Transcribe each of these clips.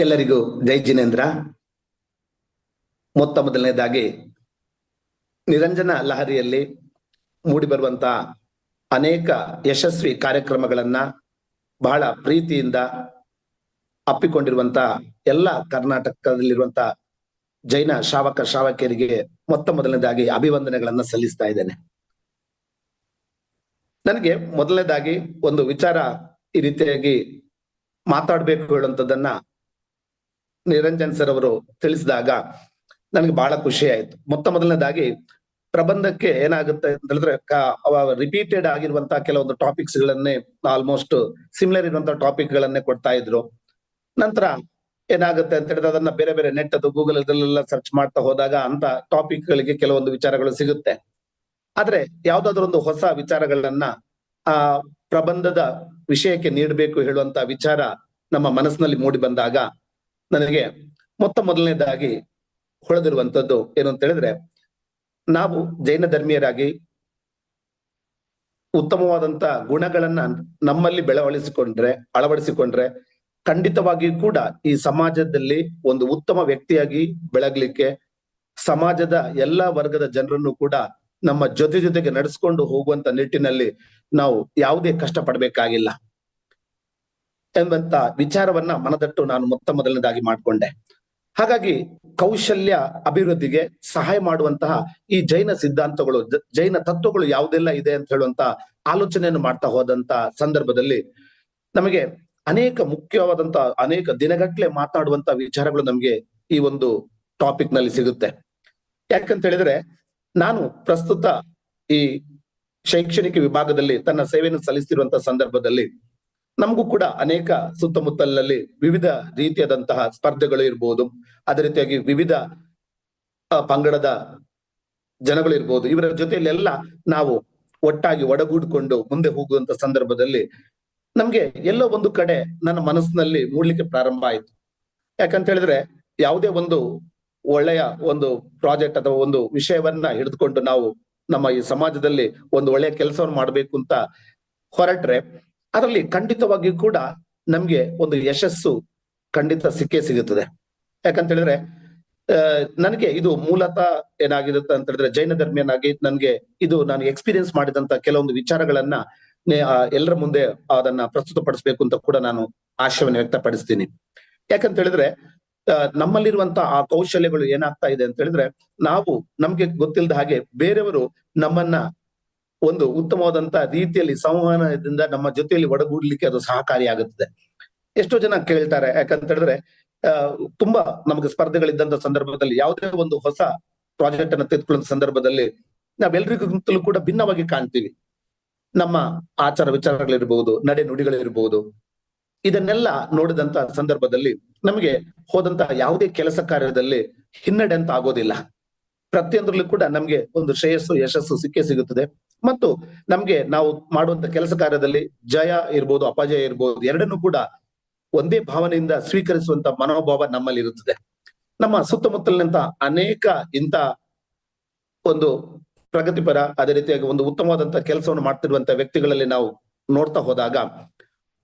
ಎಲ್ಲರಿಗೂ ಜೈ ಜಿನೇಂದ್ರ. ಮೊತ್ತ ಮೊದಲನೇದಾಗಿ ನಿರಂಜನ ಲಹರಿಯಲ್ಲಿ ಮೂಡಿಬರುವಂತ ಅನೇಕ ಯಶಸ್ವಿ ಕಾರ್ಯಕ್ರಮಗಳನ್ನ ಬಹಳ ಪ್ರೀತಿಯಿಂದ ಅಪ್ಪಿಕೊಂಡಿರುವಂತ ಎಲ್ಲ ಕರ್ನಾಟಕದಲ್ಲಿರುವಂತ ಜೈನ ಶ್ರಾವಕ ಶ್ರಾವಕಿಯರಿಗೆ ಮೊತ್ತ ಮೊದಲನೇದಾಗಿ ಅಭಿವಂದನೆಗಳನ್ನ ಸಲ್ಲಿಸ್ತಾ ಇದ್ದೇನೆ. ನನಗೆ ಮೊದಲನೇದಾಗಿ ಒಂದು ವಿಚಾರ ಈ ರೀತಿಯಾಗಿ ಮಾತಾಡ್ಬೇಕು ಹೇಳುವಂಥದ್ದನ್ನ ನಿರಂಜನ್ ಸರ್ ಅವರು ತಿಳಿಸಿದಾಗ ನನಗೆ ಬಹಳ ಖುಷಿ ಆಯ್ತು. ಮೊತ್ತ ಮೊದಲನೇದಾಗಿ ಪ್ರಬಂಧಕ್ಕೆ ಏನಾಗುತ್ತೆ ಅಂತ ಹೇಳಿದ್ರೆ ರಿಪೀಟೆಡ್ ಆಗಿರುವಂತಹ ಕೆಲವೊಂದು ಟಾಪಿಕ್ಸ್ ಗಳನ್ನೇ ಆಲ್ಮೋಸ್ಟ್ ಸಿಮಿಲರ್ ಇರುವಂತಹ ಟಾಪಿಕ್ ಗಳನ್ನೇ ಕೊಡ್ತಾ ಇದ್ರು. ನಂತರ ಏನಾಗುತ್ತೆ ಅಂತ ಹೇಳಿದ್ರೆ ಅದನ್ನ ಬೇರೆ ಬೇರೆ ನೆಟ್ ಅದು ಗೂಗಲ್ ಅದಲ್ಲೆಲ್ಲ ಸರ್ಚ್ ಮಾಡ್ತಾ ಹೋದಾಗ ಅಂತ ಟಾಪಿಕ್ ಗಳಿಗೆ ಕೆಲವೊಂದು ವಿಚಾರಗಳು ಸಿಗುತ್ತೆ. ಆದ್ರೆ ಯಾವ್ದಾದ್ರು ಒಂದು ಹೊಸ ವಿಚಾರಗಳನ್ನ, ಆ, ಪ್ರಬಂಧದ ವಿಷಯಕ್ಕೆ ನೀಡಬೇಕು ಹೇಳುವಂತ ವಿಚಾರ ನಮ್ಮ ಮನಸ್ಸಿನಲ್ಲಿ ಮೂಡಿ ಬಂದಾಗ ನನಗೆ ಮೊತ್ತ ಮೊದಲನೇದಾಗಿ ಹೊಳೆದಿರುವಂತದ್ದು ಏನು ಅಂತ ಹೇಳಿದ್ರೆ, ನಾವು ಜೈನ ಧರ್ಮೀಯರಾಗಿ ಉತ್ತಮವಾದಂತ ಗುಣಗಳನ್ನ ನಮ್ಮಲ್ಲಿ ಬೆಳವಳಿಸಿಕೊಂಡ್ರೆ, ಅಳವಡಿಸಿಕೊಂಡ್ರೆ ಖಂಡಿತವಾಗಿಯೂ ಕೂಡ ಈ ಸಮಾಜದಲ್ಲಿ ಒಂದು ಉತ್ತಮ ವ್ಯಕ್ತಿಯಾಗಿ ಬೆಳಗ್ಲಿಕ್ಕೆ ಸಮಾಜದ ಎಲ್ಲಾ ವರ್ಗದ ಜನರನ್ನು ಕೂಡ ನಮ್ಮ ಜೊತೆ ಜೊತೆಗೆ ನಡೆಸ್ಕೊಂಡು ಹೋಗುವಂತ ನಿಟ್ಟಿನಲ್ಲಿ ನಾವು ಯಾವುದೇ ಕಷ್ಟ ಪಡಬೇಕಾಗಿಲ್ಲ ಎಂಬಂತ ವಿಚಾರವನ್ನ ಮನದಟ್ಟು ನಾನು ಮೊತ್ತ ಮೊದಲನೇದಾಗಿ ಮಾಡಿಕೊಂಡೆ. ಹಾಗಾಗಿ ಕೌಶಲ್ಯ ಅಭಿವೃದ್ಧಿಗೆ ಸಹಾಯ ಮಾಡುವಂತಹ ಈ ಜೈನ ಸಿದ್ಧಾಂತಗಳು ಜೈನ ತತ್ವಗಳು ಯಾವುದೆಲ್ಲ ಇದೆ ಅಂತ ಹೇಳುವಂತ ಆಲೋಚನೆಯನ್ನು ಮಾಡ್ತಾ ಹೋದಂತ ಸಂದರ್ಭದಲ್ಲಿ ನಮಗೆ ಅನೇಕ ಮುಖ್ಯವಾದಂತ, ಅನೇಕ ದಿನಗಟ್ಲೆ ಮಾತಾಡುವಂತ ವಿಚಾರಗಳು ನಮಗೆ ಈ ಒಂದು ಟಾಪಿಕ್ನಲ್ಲಿ ಸಿಗುತ್ತೆ. ಯಾಕಂತ ಹೇಳಿದ್ರೆ ನಾನು ಪ್ರಸ್ತುತ ಈ ಶೈಕ್ಷಣಿಕ ವಿಭಾಗದಲ್ಲಿ ತನ್ನ ಸೇವೆಯನ್ನು ಸಲ್ಲಿಸ್ತಿರುವಂತ ಸಂದರ್ಭದಲ್ಲಿ ನಮಗೂ ಕೂಡ ಅನೇಕ ಸುತ್ತಮುತ್ತಲಿನಲ್ಲಿ ವಿವಿಧ ರೀತಿಯಾದಂತಹ ಸ್ಪರ್ಧೆಗಳು ಇರ್ಬೋದು. ಅದೇ ರೀತಿಯಾಗಿ ವಿವಿಧ ಪಂಗಡದ ಜನಗಳು ಇರ್ಬೋದು. ಇವರ ಜೊತೆಯಲ್ಲೆಲ್ಲ ನಾವು ಒಟ್ಟಾಗಿ ಒಡಗೂಡಿಕೊಂಡು ಮುಂದೆ ಹೋಗುವಂತ ಸಂದರ್ಭದಲ್ಲಿ ನಮ್ಗೆ ಎಲ್ಲೋ ಒಂದು ಕಡೆ ನನ್ನ ಮನಸ್ಸಿನಲ್ಲಿ ಮೂಡ್ಲಿಕ್ಕೆ ಪ್ರಾರಂಭ ಆಯ್ತು. ಯಾಕಂತ ಹೇಳಿದ್ರೆ ಯಾವುದೇ ಒಂದು ಒಳ್ಳೆಯ ಒಂದು ಪ್ರಾಜೆಕ್ಟ್ ಅಥವಾ ಒಂದು ವಿಷಯವನ್ನ ಹಿಡಿದುಕೊಂಡು ನಾವು ನಮ್ಮ ಈ ಸಮಾಜದಲ್ಲಿ ಒಂದು ಒಳ್ಳೆಯ ಕೆಲಸವನ್ನು ಮಾಡಬೇಕು ಅಂತ ಹೊರಟ್ರೆ ಅದರಲ್ಲಿ ಖಂಡಿತವಾಗಿಯೂ ಕೂಡ ನಮ್ಗೆ ಒಂದು ಯಶಸ್ಸು ಖಂಡಿತ ಸಿಕ್ಕೇ ಸಿಗುತ್ತದೆ. ಯಾಕಂತ ಹೇಳಿದ್ರೆ ನನಗೆ ಇದು ಮೂಲತಃ ಏನಾಗಿರುತ್ತೆ ಅಂತ ಹೇಳಿದ್ರೆ ಜೈನ ಧರ್ಮಿಯನಾಗಿ ನನಗೆ ಇದು ನಾನು ಎಕ್ಸ್ಪೀರಿಯನ್ಸ್ ಮಾಡಿದಂತ ಕೆಲವೊಂದು ವಿಚಾರಗಳನ್ನ ಎಲ್ಲರ ಮುಂದೆ ಅದನ್ನ ಪ್ರಸ್ತುತಪಡಿಸಬೇಕು ಅಂತ ಕೂಡ ನಾನು ಆಶಯವನ್ನು ವ್ಯಕ್ತಪಡಿಸ್ತೀನಿ. ಯಾಕಂತ ಹೇಳಿದ್ರೆ ನಮ್ಮಲ್ಲಿರುವಂತ ಆ ಕೌಶಲ್ಯಗಳು ಏನಾಗ್ತಾ ಇದೆ ಅಂತ ಹೇಳಿದ್ರೆ ನಾವು ನಮ್ಗೆ ಗೊತ್ತಿಲ್ಲದ ಹಾಗೆ ಬೇರೆಯವರು ನಮ್ಮನ್ನ ಒಂದು ಉತ್ತಮವಾದಂತ ರೀತಿಯಲ್ಲಿ ಸಂವಹನದಿಂದ ನಮ್ಮ ಜೊತೆಯಲ್ಲಿ ಒಡಗೂಡ್ಲಿಕ್ಕೆ ಅದು ಸಹಕಾರಿಯಾಗುತ್ತದೆ. ಎಷ್ಟೋ ಜನ ಕೇಳ್ತಾರೆ, ಯಾಕಂತ ಹೇಳಿದ್ರೆ ತುಂಬಾ ನಮಗೆ ಸ್ಪರ್ಧೆಗಳಿದ್ದಂತ ಸಂದರ್ಭದಲ್ಲಿ ಯಾವುದೇ ಒಂದು ಹೊಸ ಪ್ರಾಜೆಕ್ಟ್ ಅನ್ನು ತೆಗೆದುಕೊಳ್ಳುವ ಸಂದರ್ಭದಲ್ಲಿ ನಾವೆಲ್ಲರಿಗಿಂತಲೂ ಕೂಡ ಭಿನ್ನವಾಗಿ ಕಾಣ್ತೀವಿ. ನಮ್ಮ ಆಚಾರ ವಿಚಾರಗಳಿರ್ಬಹುದು ನಡೆ ನುಡಿಗಳಿರ್ಬಹುದು ಇದನ್ನೆಲ್ಲ ನೋಡಿದಂತ ಸಂದರ್ಭದಲ್ಲಿ ನಮಗೆ ಹೋದಂತ ಯಾವುದೇ ಕೆಲಸ ಕಾರ್ಯದಲ್ಲಿ ಹಿನ್ನಡೆ ಅಂತ ಆಗೋದಿಲ್ಲ. ಪ್ರತಿಯೊಂದರಲ್ಲೂ ಕೂಡ ನಮ್ಗೆ ಒಂದು ಶ್ರೇಯಸ್ಸು, ಯಶಸ್ಸು ಸಿಕ್ಕೇ ಸಿಗುತ್ತದೆ. ಮತ್ತು ನಮ್ಗೆ ನಾವು ಮಾಡುವಂತ ಕೆಲಸ ಕಾರ್ಯದಲ್ಲಿ ಜಯ ಇರ್ಬೋದು, ಅಪಜಯ ಇರ್ಬೋದು, ಎರಡನ್ನೂ ಕೂಡ ಒಂದೇ ಭಾವನೆಯಿಂದ ಸ್ವೀಕರಿಸುವಂತ ಮನೋಭಾವ ನಮ್ಮಲ್ಲಿ ಇರುತ್ತದೆ ನಮ್ಮ ಸುತ್ತಮುತ್ತಲಿನಂತ ಅನೇಕ ಇಂತ ಒಂದು ಪ್ರಗತಿಪರ, ಅದೇ ರೀತಿಯಾಗಿ ಒಂದು ಉತ್ತಮವಾದಂತ ಕೆಲಸವನ್ನು ಮಾಡ್ತಿರುವಂತ ವ್ಯಕ್ತಿಗಳಲ್ಲಿ ನಾವು ನೋಡ್ತಾ ಹೋದಾಗ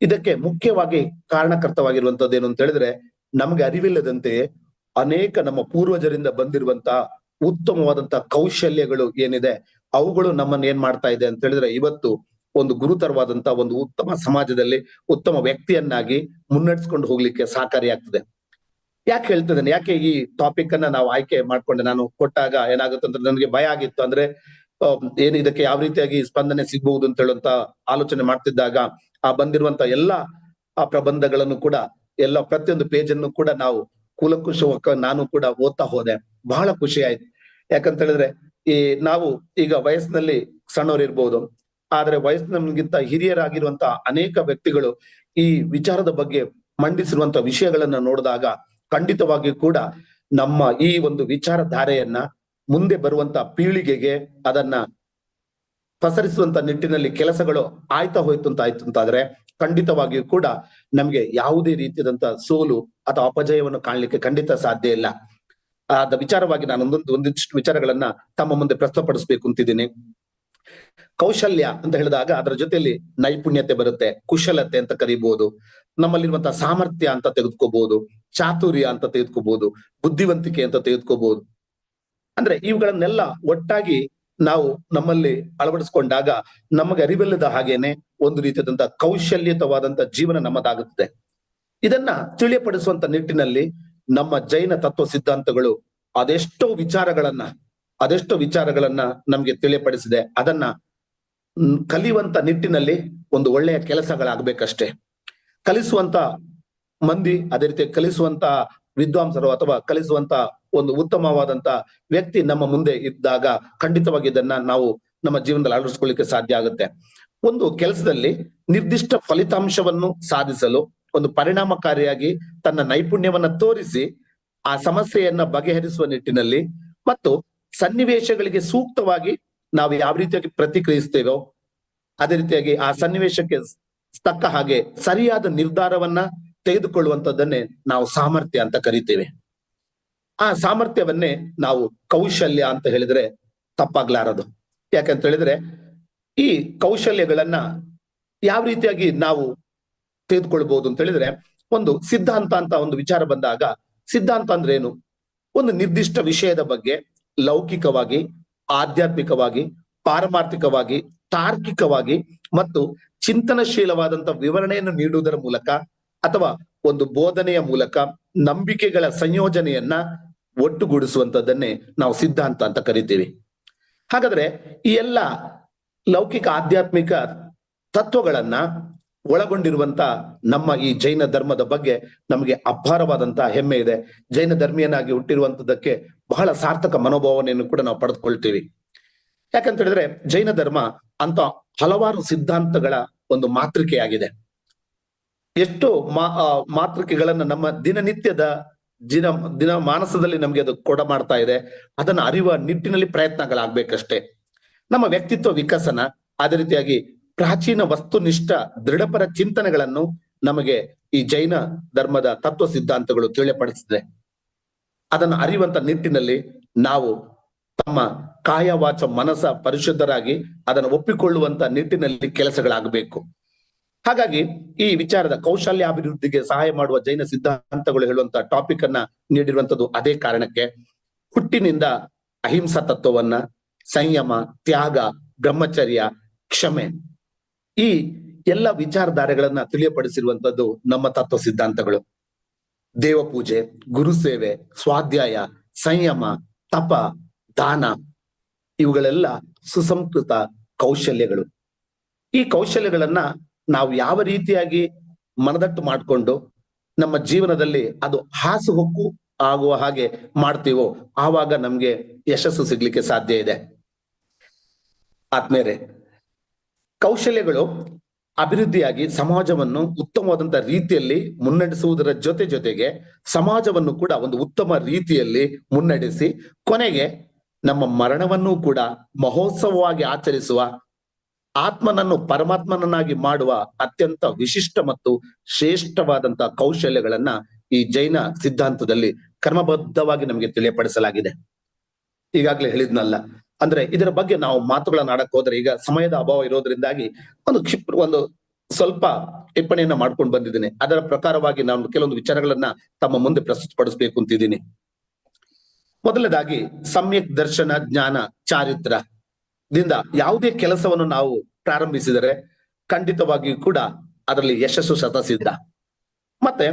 ಇದಕ್ಕೆ ಮುಖ್ಯವಾಗಿ ಕಾರಣಕರ್ತವಾಗಿರುವಂತದ್ದು ಏನು ಅಂತ ಹೇಳಿದ್ರೆ, ನಮ್ಗೆ ಅರಿವಿಲ್ಲದಂತೆ ಅನೇಕ ನಮ್ಮ ಪೂರ್ವಜರಿಂದ ಬಂದಿರುವಂತ ಉತ್ತಮವಾದಂತ ಕೌಶಲ್ಯಗಳು ಏನಿದೆ ಅವುಗಳು ನಮ್ಮನ್ನ ಏನ್ ಮಾಡ್ತಾ ಇದೆ ಅಂತ ಹೇಳಿದ್ರೆ ಇವತ್ತು ಒಂದು ಗುರುತರವಾದಂತ ಒಂದು ಉತ್ತಮ ಸಮಾಜದಲ್ಲಿ ಉತ್ತಮ ವ್ಯಕ್ತಿಯನ್ನಾಗಿ ಮುನ್ನಡೆಸ್ಕೊಂಡು ಹೋಗ್ಲಿಕ್ಕೆ ಸಹಕಾರಿಯಾಗ್ತದೆ ಯಾಕೆ ಹೇಳ್ತಿದ್ದೇನೆ ಯಾಕೆ ಈ ಟಾಪಿಕ್ ಅನ್ನ ನಾವು ಆಯ್ಕೆ ಮಾಡ್ಕೊಂಡೆ? ನಾನು ಕೊಟ್ಟಾಗ ಏನಾಗುತ್ತೆ ಅಂದ್ರೆ ನನಗೆ ಭಯ ಆಗಿತ್ತು. ಅಂದ್ರೆ ಏನು ಇದಕ್ಕೆ ಯಾವ ರೀತಿಯಾಗಿ ಸ್ಪಂದನೆ ಸಿಗ್ಬಹುದು ಅಂತ ಹೇಳುವಂತ ಆಲೋಚನೆ ಮಾಡ್ತಿದ್ದಾಗ ಆ ಬಂದಿರುವಂತ ಎಲ್ಲಾ ಆ ಪ್ರಬಂಧಗಳನ್ನು ಕೂಡ, ಎಲ್ಲ ಪ್ರತಿಯೊಂದು ಪೇಜ್ ಅನ್ನು ಕೂಡ ನಾವು ಕುಲಕುಶ ನಾನು ಕೂಡ ಓದ್ತಾ ಹೋದೆ. ಬಹಳ ಖುಷಿ ಆಯ್ತು. ಯಾಕಂತ ಹೇಳಿದ್ರೆ ಈ ನಾವು ಈಗ ವಯಸ್ಸಿನಲ್ಲಿ ಸಣ್ಣವ್ರು ಇರ್ಬೋದು, ಆದ್ರೆ ವಯಸ್ಸಿನಗಿಂತ ಹಿರಿಯರಾಗಿರುವಂತ ಅನೇಕ ವ್ಯಕ್ತಿಗಳು ಈ ವಿಚಾರದ ಬಗ್ಗೆ ಮಂಡಿಸಿರುವಂತ ವಿಷಯಗಳನ್ನ ನೋಡಿದಾಗ ಖಂಡಿತವಾಗಿ ಕೂಡ ನಮ್ಮ ಈ ಒಂದು ವಿಚಾರಧಾರೆಯನ್ನ ಮುಂದೆ ಬರುವಂತ ಪೀಳಿಗೆಗೆ ಅದನ್ನ ಪಸರಿಸುವಂತ ನಿಟ್ಟಿನಲ್ಲಿ ಕೆಲಸಗಳು ಆಯ್ತಾ ಹೋಯ್ತು ಅಂತ ಆಯ್ತು ಅಂತಾದ್ರೆ ಖಂಡಿತವಾಗಿಯೂ ಕೂಡ ನಮ್ಗೆ ಯಾವುದೇ ರೀತಿಯಾದಂತ ಸೋಲು ಅಥವಾ ಅಪಜಯವನ್ನು ಕಾಣಲಿಕ್ಕೆ ಖಂಡಿತ ಸಾಧ್ಯ ಇಲ್ಲ. ಆದ ವಿಚಾರವಾಗಿ ನಾನು ಒಂದೊಂದು ಒಂದಿಷ್ಟು ವಿಚಾರಗಳನ್ನ ತಮ್ಮ ಮುಂದೆ ಪ್ರಸ್ತುತಪಡಿಸಬೇಕು ಅಂತಿದ್ದೀನಿ. ಕೌಶಲ್ಯ ಅಂತ ಹೇಳಿದಾಗ ಅದರ ಜೊತೆಯಲ್ಲಿ ನೈಪುಣ್ಯತೆ ಬರುತ್ತೆ, ಕುಶಲತೆ ಅಂತ ಕರಿಬಹುದು ನಮ್ಮಲ್ಲಿರುವಂತಹ ಸಾಮರ್ಥ್ಯ ಅಂತ ತೆಗೆದುಕೋಬಹುದು ಚಾತುರ್ಯ ಅಂತ ತೆಗೆದುಕೋಬಹುದು ಬುದ್ಧಿವಂತಿಕೆ ಅಂತ ತೆಗೆದುಕೋಬಹುದು ಅಂದ್ರೆ ಇವುಗಳನ್ನೆಲ್ಲ ಒಟ್ಟಾಗಿ ನಾವು ನಮ್ಮಲ್ಲಿ ಅಳವಡಿಸಿಕೊಂಡಾಗ ನಮಗೆ ಅರಿವಿಲ್ಲದ ಹಾಗೇನೆ ಒಂದು ರೀತಿಯಾದಂತಹ ಕೌಶಲ್ಯತವಾದಂತಹ ಜೀವನ ನಮ್ಮದಾಗುತ್ತದೆ. ಇದನ್ನ ತಿಳಿಯಪಡಿಸುವಂತ ನಿಟ್ಟಿನಲ್ಲಿ ನಮ್ಮ ಜೈನ ತತ್ವ ಸಿದ್ಧಾಂತಗಳು ಅದೆಷ್ಟೋ ವಿಚಾರಗಳನ್ನ ಅದೆಷ್ಟೋ ವಿಚಾರಗಳನ್ನ ನಮ್ಗೆ ತಿಳಿಪಡಿಸಿದೆ ಅದನ್ನ ಕಲಿಯುವಂತ ನಿಟ್ಟಿನಲ್ಲಿ ಒಂದು ಒಳ್ಳೆಯ ಕೆಲಸಗಳಾಗ್ಬೇಕಷ್ಟೇ. ಕಲಿಸುವಂತ ಮಂದಿ, ಅದೇ ರೀತಿ ಕಲಿಸುವಂತ ವಿದ್ವಾಂಸರು ಅಥವಾ ಕಲಿಸುವಂತ ಒಂದು ಉತ್ತಮವಾದಂತ ವ್ಯಕ್ತಿ ನಮ್ಮ ಮುಂದೆ ಇದ್ದಾಗ ಖಂಡಿತವಾಗಿ ಇದನ್ನ ನಾವು ನಮ್ಮ ಜೀವನದಲ್ಲಿ ಅಳವಡಿಸ್ಕೊಳ್ಳಿಕ್ಕೆ ಸಾಧ್ಯ ಆಗುತ್ತೆ. ಒಂದು ಕೆಲಸದಲ್ಲಿ ನಿರ್ದಿಷ್ಟ ಫಲಿತಾಂಶವನ್ನು ಸಾಧಿಸಲು ಒಂದು ಪರಿಣಾಮಕಾರಿಯಾಗಿ ತನ್ನ ನೈಪುಣ್ಯವನ್ನ ತೋರಿಸಿ ಆ ಸಮಸ್ಯೆಯನ್ನ ಬಗೆಹರಿಸುವ ನಿಟ್ಟಿನಲ್ಲಿ ಮತ್ತು ಸನ್ನಿವೇಶಗಳಿಗೆ ಸೂಕ್ತವಾಗಿ ನಾವು ಯಾವ ರೀತಿಯಾಗಿ ಪ್ರತಿಕ್ರಿಯಿಸ್ತೇವೋ ಅದೇ ರೀತಿಯಾಗಿ ಆ ಸನ್ನಿವೇಶಕ್ಕೆ ತಕ್ಕ ಹಾಗೆ ಸರಿಯಾದ ನಿರ್ಧಾರವನ್ನ ತೆಗೆದುಕೊಳ್ಳುವಂತದ್ದನ್ನೇ ನಾವು ಸಾಮರ್ಥ್ಯ ಅಂತ ಕರಿತೇವೆ. ಆ ಸಾಮರ್ಥ್ಯವನ್ನೇ ನಾವು ಕೌಶಲ್ಯ ಅಂತ ಹೇಳಿದ್ರೆ ತಪ್ಪಾಗ್ಲಾರದು. ಯಾಕಂತ ಹೇಳಿದ್ರೆ ಈ ಕೌಶಲ್ಯಗಳನ್ನ ಯಾವ ರೀತಿಯಾಗಿ ನಾವು ತೆಗೆದುಕೊಳ್ಬಹುದು ಅಂತ ಹೇಳಿದ್ರೆ, ಒಂದು ಸಿದ್ಧಾಂತ ಅಂತ ಒಂದು ವಿಚಾರ ಬಂದಾಗ, ಸಿದ್ಧಾಂತ ಅಂದ್ರೆ ಏನು? ಒಂದು ನಿರ್ದಿಷ್ಟ ವಿಷಯದ ಬಗ್ಗೆ ಲೌಕಿಕವಾಗಿ, ಆಧ್ಯಾತ್ಮಿಕವಾಗಿ, ಪಾರಮಾರ್ಥಿಕವಾಗಿ, ತಾರ್ಕಿಕವಾಗಿ ಮತ್ತು ಚಿಂತನಶೀಲವಾದಂತ ವಿವರಣೆಯನ್ನು ನೀಡುವುದರ ಮೂಲಕ ಅಥವಾ ಒಂದು ಬೋಧನೆಯ ಮೂಲಕ ನಂಬಿಕೆಗಳ ಸಂಯೋಜನೆಯನ್ನ ಒಟ್ಟುಗೂಡಿಸುವಂತದ್ದನ್ನೇ ನಾವು ಸಿದ್ಧಾಂತ ಅಂತ ಕರಿತೀವಿ. ಹಾಗಾದ್ರೆ ಈ ಎಲ್ಲ ಲೌಕಿಕ ಆಧ್ಯಾತ್ಮಿಕ ತತ್ವಗಳನ್ನ ಒಳಗೊಂಡಿರುವಂತ ನಮ್ಮ ಈ ಜೈನ ಧರ್ಮದ ಬಗ್ಗೆ ನಮಗೆ ಅಪಾರವಾದಂತಹ ಹೆಮ್ಮೆ ಇದೆ. ಜೈನ ಧರ್ಮೀಯನಾಗಿ ಹುಟ್ಟಿರುವಂತದಕ್ಕೆ ಬಹಳ ಸಾರ್ಥಕ ಮನೋಭಾವನೆಯನ್ನು ಕೂಡ ನಾವು ಪಡೆದುಕೊಳ್ತೀವಿ. ಯಾಕಂತ ಹೇಳಿದ್ರೆ ಜೈನ ಧರ್ಮ ಅಂತ ಹಲವಾರು ಸಿದ್ಧಾಂತಗಳ ಒಂದು ಮಾತೃಕೆಯಾಗಿದೆ. ಎಷ್ಟು ಮಾ ಮಾತೃಕೆಗಳನ್ನ ನಮ್ಮ ದಿನನಿತ್ಯದ ದಿನ ದಿನ ಮಾನಸದಲ್ಲಿ ನಮಗೆ ಅದು ಕೊಡ ಮಾಡ್ತಾ ಇದೆ. ಅದನ್ನ ಅರಿಯುವ ನಿಟ್ಟಿನಲ್ಲಿ ಪ್ರಯತ್ನಗಳಾಗ್ಬೇಕಷ್ಟೇ. ನಮ್ಮ ವ್ಯಕ್ತಿತ್ವ ವಿಕಸನ ಅದೇ ರೀತಿಯಾಗಿ ಪ್ರಾಚೀನ ವಸ್ತುನಿಷ್ಠ ದೃಢಪರ ಚಿಂತನೆಗಳನ್ನು ನಮಗೆ ಈ ಜೈನ ಧರ್ಮದ ತತ್ವ ಸಿದ್ಧಾಂತಗಳು ತಿಳಿಪಡಿಸಿದೆ ಅದನ್ನು ಅರಿಯುವಂತ ನಿಟ್ಟಿನಲ್ಲಿ ನಾವು ತಮ್ಮ ಕಾಯವಾಚ ಮನಸ ಪರಿಶುದ್ಧರಾಗಿ ಅದನ್ನು ಒಪ್ಪಿಕೊಳ್ಳುವಂತ ನಿಟ್ಟಿನಲ್ಲಿ ಕೆಲಸಗಳಾಗಬೇಕು. ಹಾಗಾಗಿ ಈ ವಿಚಾರದ ಕೌಶಲ್ಯ ಅಭಿವೃದ್ಧಿಗೆ ಸಹಾಯ ಮಾಡುವ ಜೈನ ಸಿದ್ಧಾಂತಗಳು ಹೇಳುವಂತ ಟಾಪಿಕ್ ಅನ್ನ ನೀಡಿರುವಂತದ್ದು ಅದೇ ಕಾರಣಕ್ಕೆ ಹುಟ್ಟಿನಿಂದ ಅಹಿಂಸಾ ತತ್ವವನ್ನ ಸಂಯಮ, ತ್ಯಾಗ, ಬ್ರಹ್ಮಚರ್ಯ, ಕ್ಷಮೆ ಈ ಎಲ್ಲ ವಿಚಾರಧಾರೆಗಳನ್ನ ತಿಳಿಯಪಡಿಸಿರುವಂತದ್ದು ನಮ್ಮ ತತ್ವ ಸಿದ್ಧಾಂತಗಳು. ದೇವ ಪೂಜೆ, ಗುರು ಸೇವೆ, ಸ್ವಾಧ್ಯಾಯ, ಸಂಯಮ, ತಪ, ದಾನ ಇವುಗಳೆಲ್ಲ ಸುಸಂಸ್ಕೃತ ಕೌಶಲ್ಯಗಳು. ಈ ಕೌಶಲ್ಯಗಳನ್ನ ನಾವು ಯಾವ ರೀತಿಯಾಗಿ ಮನದಟ್ಟು ಮಾಡಿಕೊಂಡು ನಮ್ಮ ಜೀವನದಲ್ಲಿ ಅದು ಹಾಸುಹೊಕ್ಕು ಆಗುವ ಹಾಗೆ ಮಾಡ್ತೀವೋ ಆವಾಗ ನಮ್ಗೆ ಯಶಸ್ಸು ಸಿಗ್ಲಿಕ್ಕೆ ಸಾಧ್ಯ ಇದೆ. ಆತ್ಮೇರೆ ಕೌಶಲ್ಯಗಳು ಅಭಿವೃದ್ಧಿಯಾಗಿ ಸಮಾಜವನ್ನು ಉತ್ತಮವಾದಂತ ರೀತಿಯಲ್ಲಿ ಮುನ್ನಡೆಸುವುದರ ಜೊತೆ ಜೊತೆಗೆ ಸಮಾಜವನ್ನು ಕೂಡ ಒಂದು ಉತ್ತಮ ರೀತಿಯಲ್ಲಿ ಮುನ್ನಡೆಸಿ, ಕೊನೆಗೆ ನಮ್ಮ ಮರಣವನ್ನು ಕೂಡ ಮಹೋತ್ಸವವಾಗಿ ಆಚರಿಸುವ, ಆತ್ಮನನ್ನು ಪರಮಾತ್ಮನನ್ನಾಗಿ ಮಾಡುವ ಅತ್ಯಂತ ವಿಶಿಷ್ಟ ಮತ್ತು ಶ್ರೇಷ್ಠವಾದಂತಹ ಕೌಶಲ್ಯಗಳನ್ನ ಈ ಜೈನ ಸಿದ್ಧಾಂತದಲ್ಲಿ ಕ್ರಮಬದ್ಧವಾಗಿ ನಮಗೆ ತಿಳಿಯಪಡಿಸಲಾಗಿದೆ. ಈಗಾಗಲೇ ಹೇಳಿದ್ನಲ್ಲ ಅಂದ್ರೆ ಇದರ ಬಗ್ಗೆ ನಾವು ಮಾತುಗಳನ್ನ ಆಡಕ್ ಹೋದ್ರೆ ಈಗ ಸಮಯದ ಅಭಾವ ಇರೋದ್ರಿಂದಾಗಿ ಒಂದು ಕ್ಷಿಪ್ರ ಒಂದು ಸ್ವಲ್ಪ ಟಿಪ್ಪಣಿಯನ್ನ ಮಾಡ್ಕೊಂಡು ಬಂದಿದ್ದೀನಿ. ಅದರ ಪ್ರಕಾರವಾಗಿ ನಾನು ಕೆಲವೊಂದು ವಿಚಾರಗಳನ್ನ ತಮ್ಮ ಮುಂದೆ ಪ್ರಸ್ತುತಪಡಿಸ್ಬೇಕು ಅಂತಿದ್ದೀನಿ. ಮೊದಲನೇದಾಗಿ ಸಮ್ಯಕ್ ದರ್ಶನ ಜ್ಞಾನ ಚಾರಿತ್ರ. ದಿಂದ ಯಾವುದೇ ಕೆಲಸವನ್ನು ನಾವು ಪ್ರಾರಂಭಿಸಿದರೆ ಖಂಡಿತವಾಗಿಯೂ ಕೂಡ ಅದರಲ್ಲಿ ಯಶಸ್ಸು ಶತಸಿದ್ಧ ಮತ್ತೆ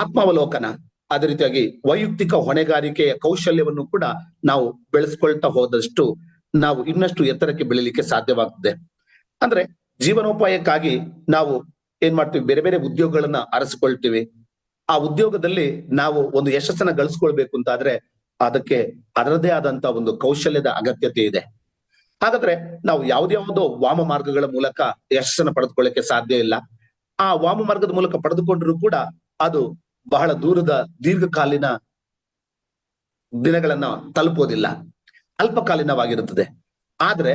ಆತ್ಮಾವಲೋಕನ, ಅದೇ ರೀತಿಯಾಗಿ ವೈಯಕ್ತಿಕ ಹೊಣೆಗಾರಿಕೆಯ ಕೌಶಲ್ಯವನ್ನು ಕೂಡ ನಾವು ಬೆಳೆಸ್ಕೊಳ್ತಾ ಹೋದಷ್ಟು ನಾವು ಇನ್ನಷ್ಟು ಎತ್ತರಕ್ಕೆ ಬೆಳಿಲಿಕ್ಕೆ ಸಾಧ್ಯವಾಗುತ್ತದೆ ಅಂದ್ರೆ ಜೀವನೋಪಾಯಕ್ಕಾಗಿ ನಾವು ಏನ್ ಮಾಡ್ತೀವಿ? ಬೇರೆ ಬೇರೆ ಉದ್ಯೋಗಗಳನ್ನ ಅರಸಿಕೊಳ್ತೀವಿ ಆ ಉದ್ಯೋಗದಲ್ಲಿ ನಾವು ಒಂದು ಯಶಸ್ಸನ್ನ ಗಳಿಸ್ಕೊಳ್ಬೇಕು ಅಂತಾದ್ರೆ ಅದಕ್ಕೆ ಅದರದೇ ಆದಂತ ಒಂದು ಕೌಶಲ್ಯದ ಅಗತ್ಯತೆ ಇದೆ. ಹಾಗಾದ್ರೆ ನಾವು ಯಾವುದ್ಯಾವುದೋ ವಾಮ ಮಾರ್ಗಗಳ ಮೂಲಕ ಯಶಸ್ಸನ್ನು ಪಡೆದುಕೊಳ್ಳಕ್ಕೆ ಸಾಧ್ಯ ಇಲ್ಲ. ಆ ವಾಮ ಮಾರ್ಗದ ಮೂಲಕ ಪಡೆದುಕೊಂಡ್ರು ಕೂಡ ಅದು ಬಹಳ ದೂರದ ದೀರ್ಘಕಾಲೀನ ದಿನಗಳನ್ನ ತಲುಪೋದಿಲ್ಲ. ಅಲ್ಪಕಾಲೀನವಾಗಿರುತ್ತದೆ. ಆದ್ರೆ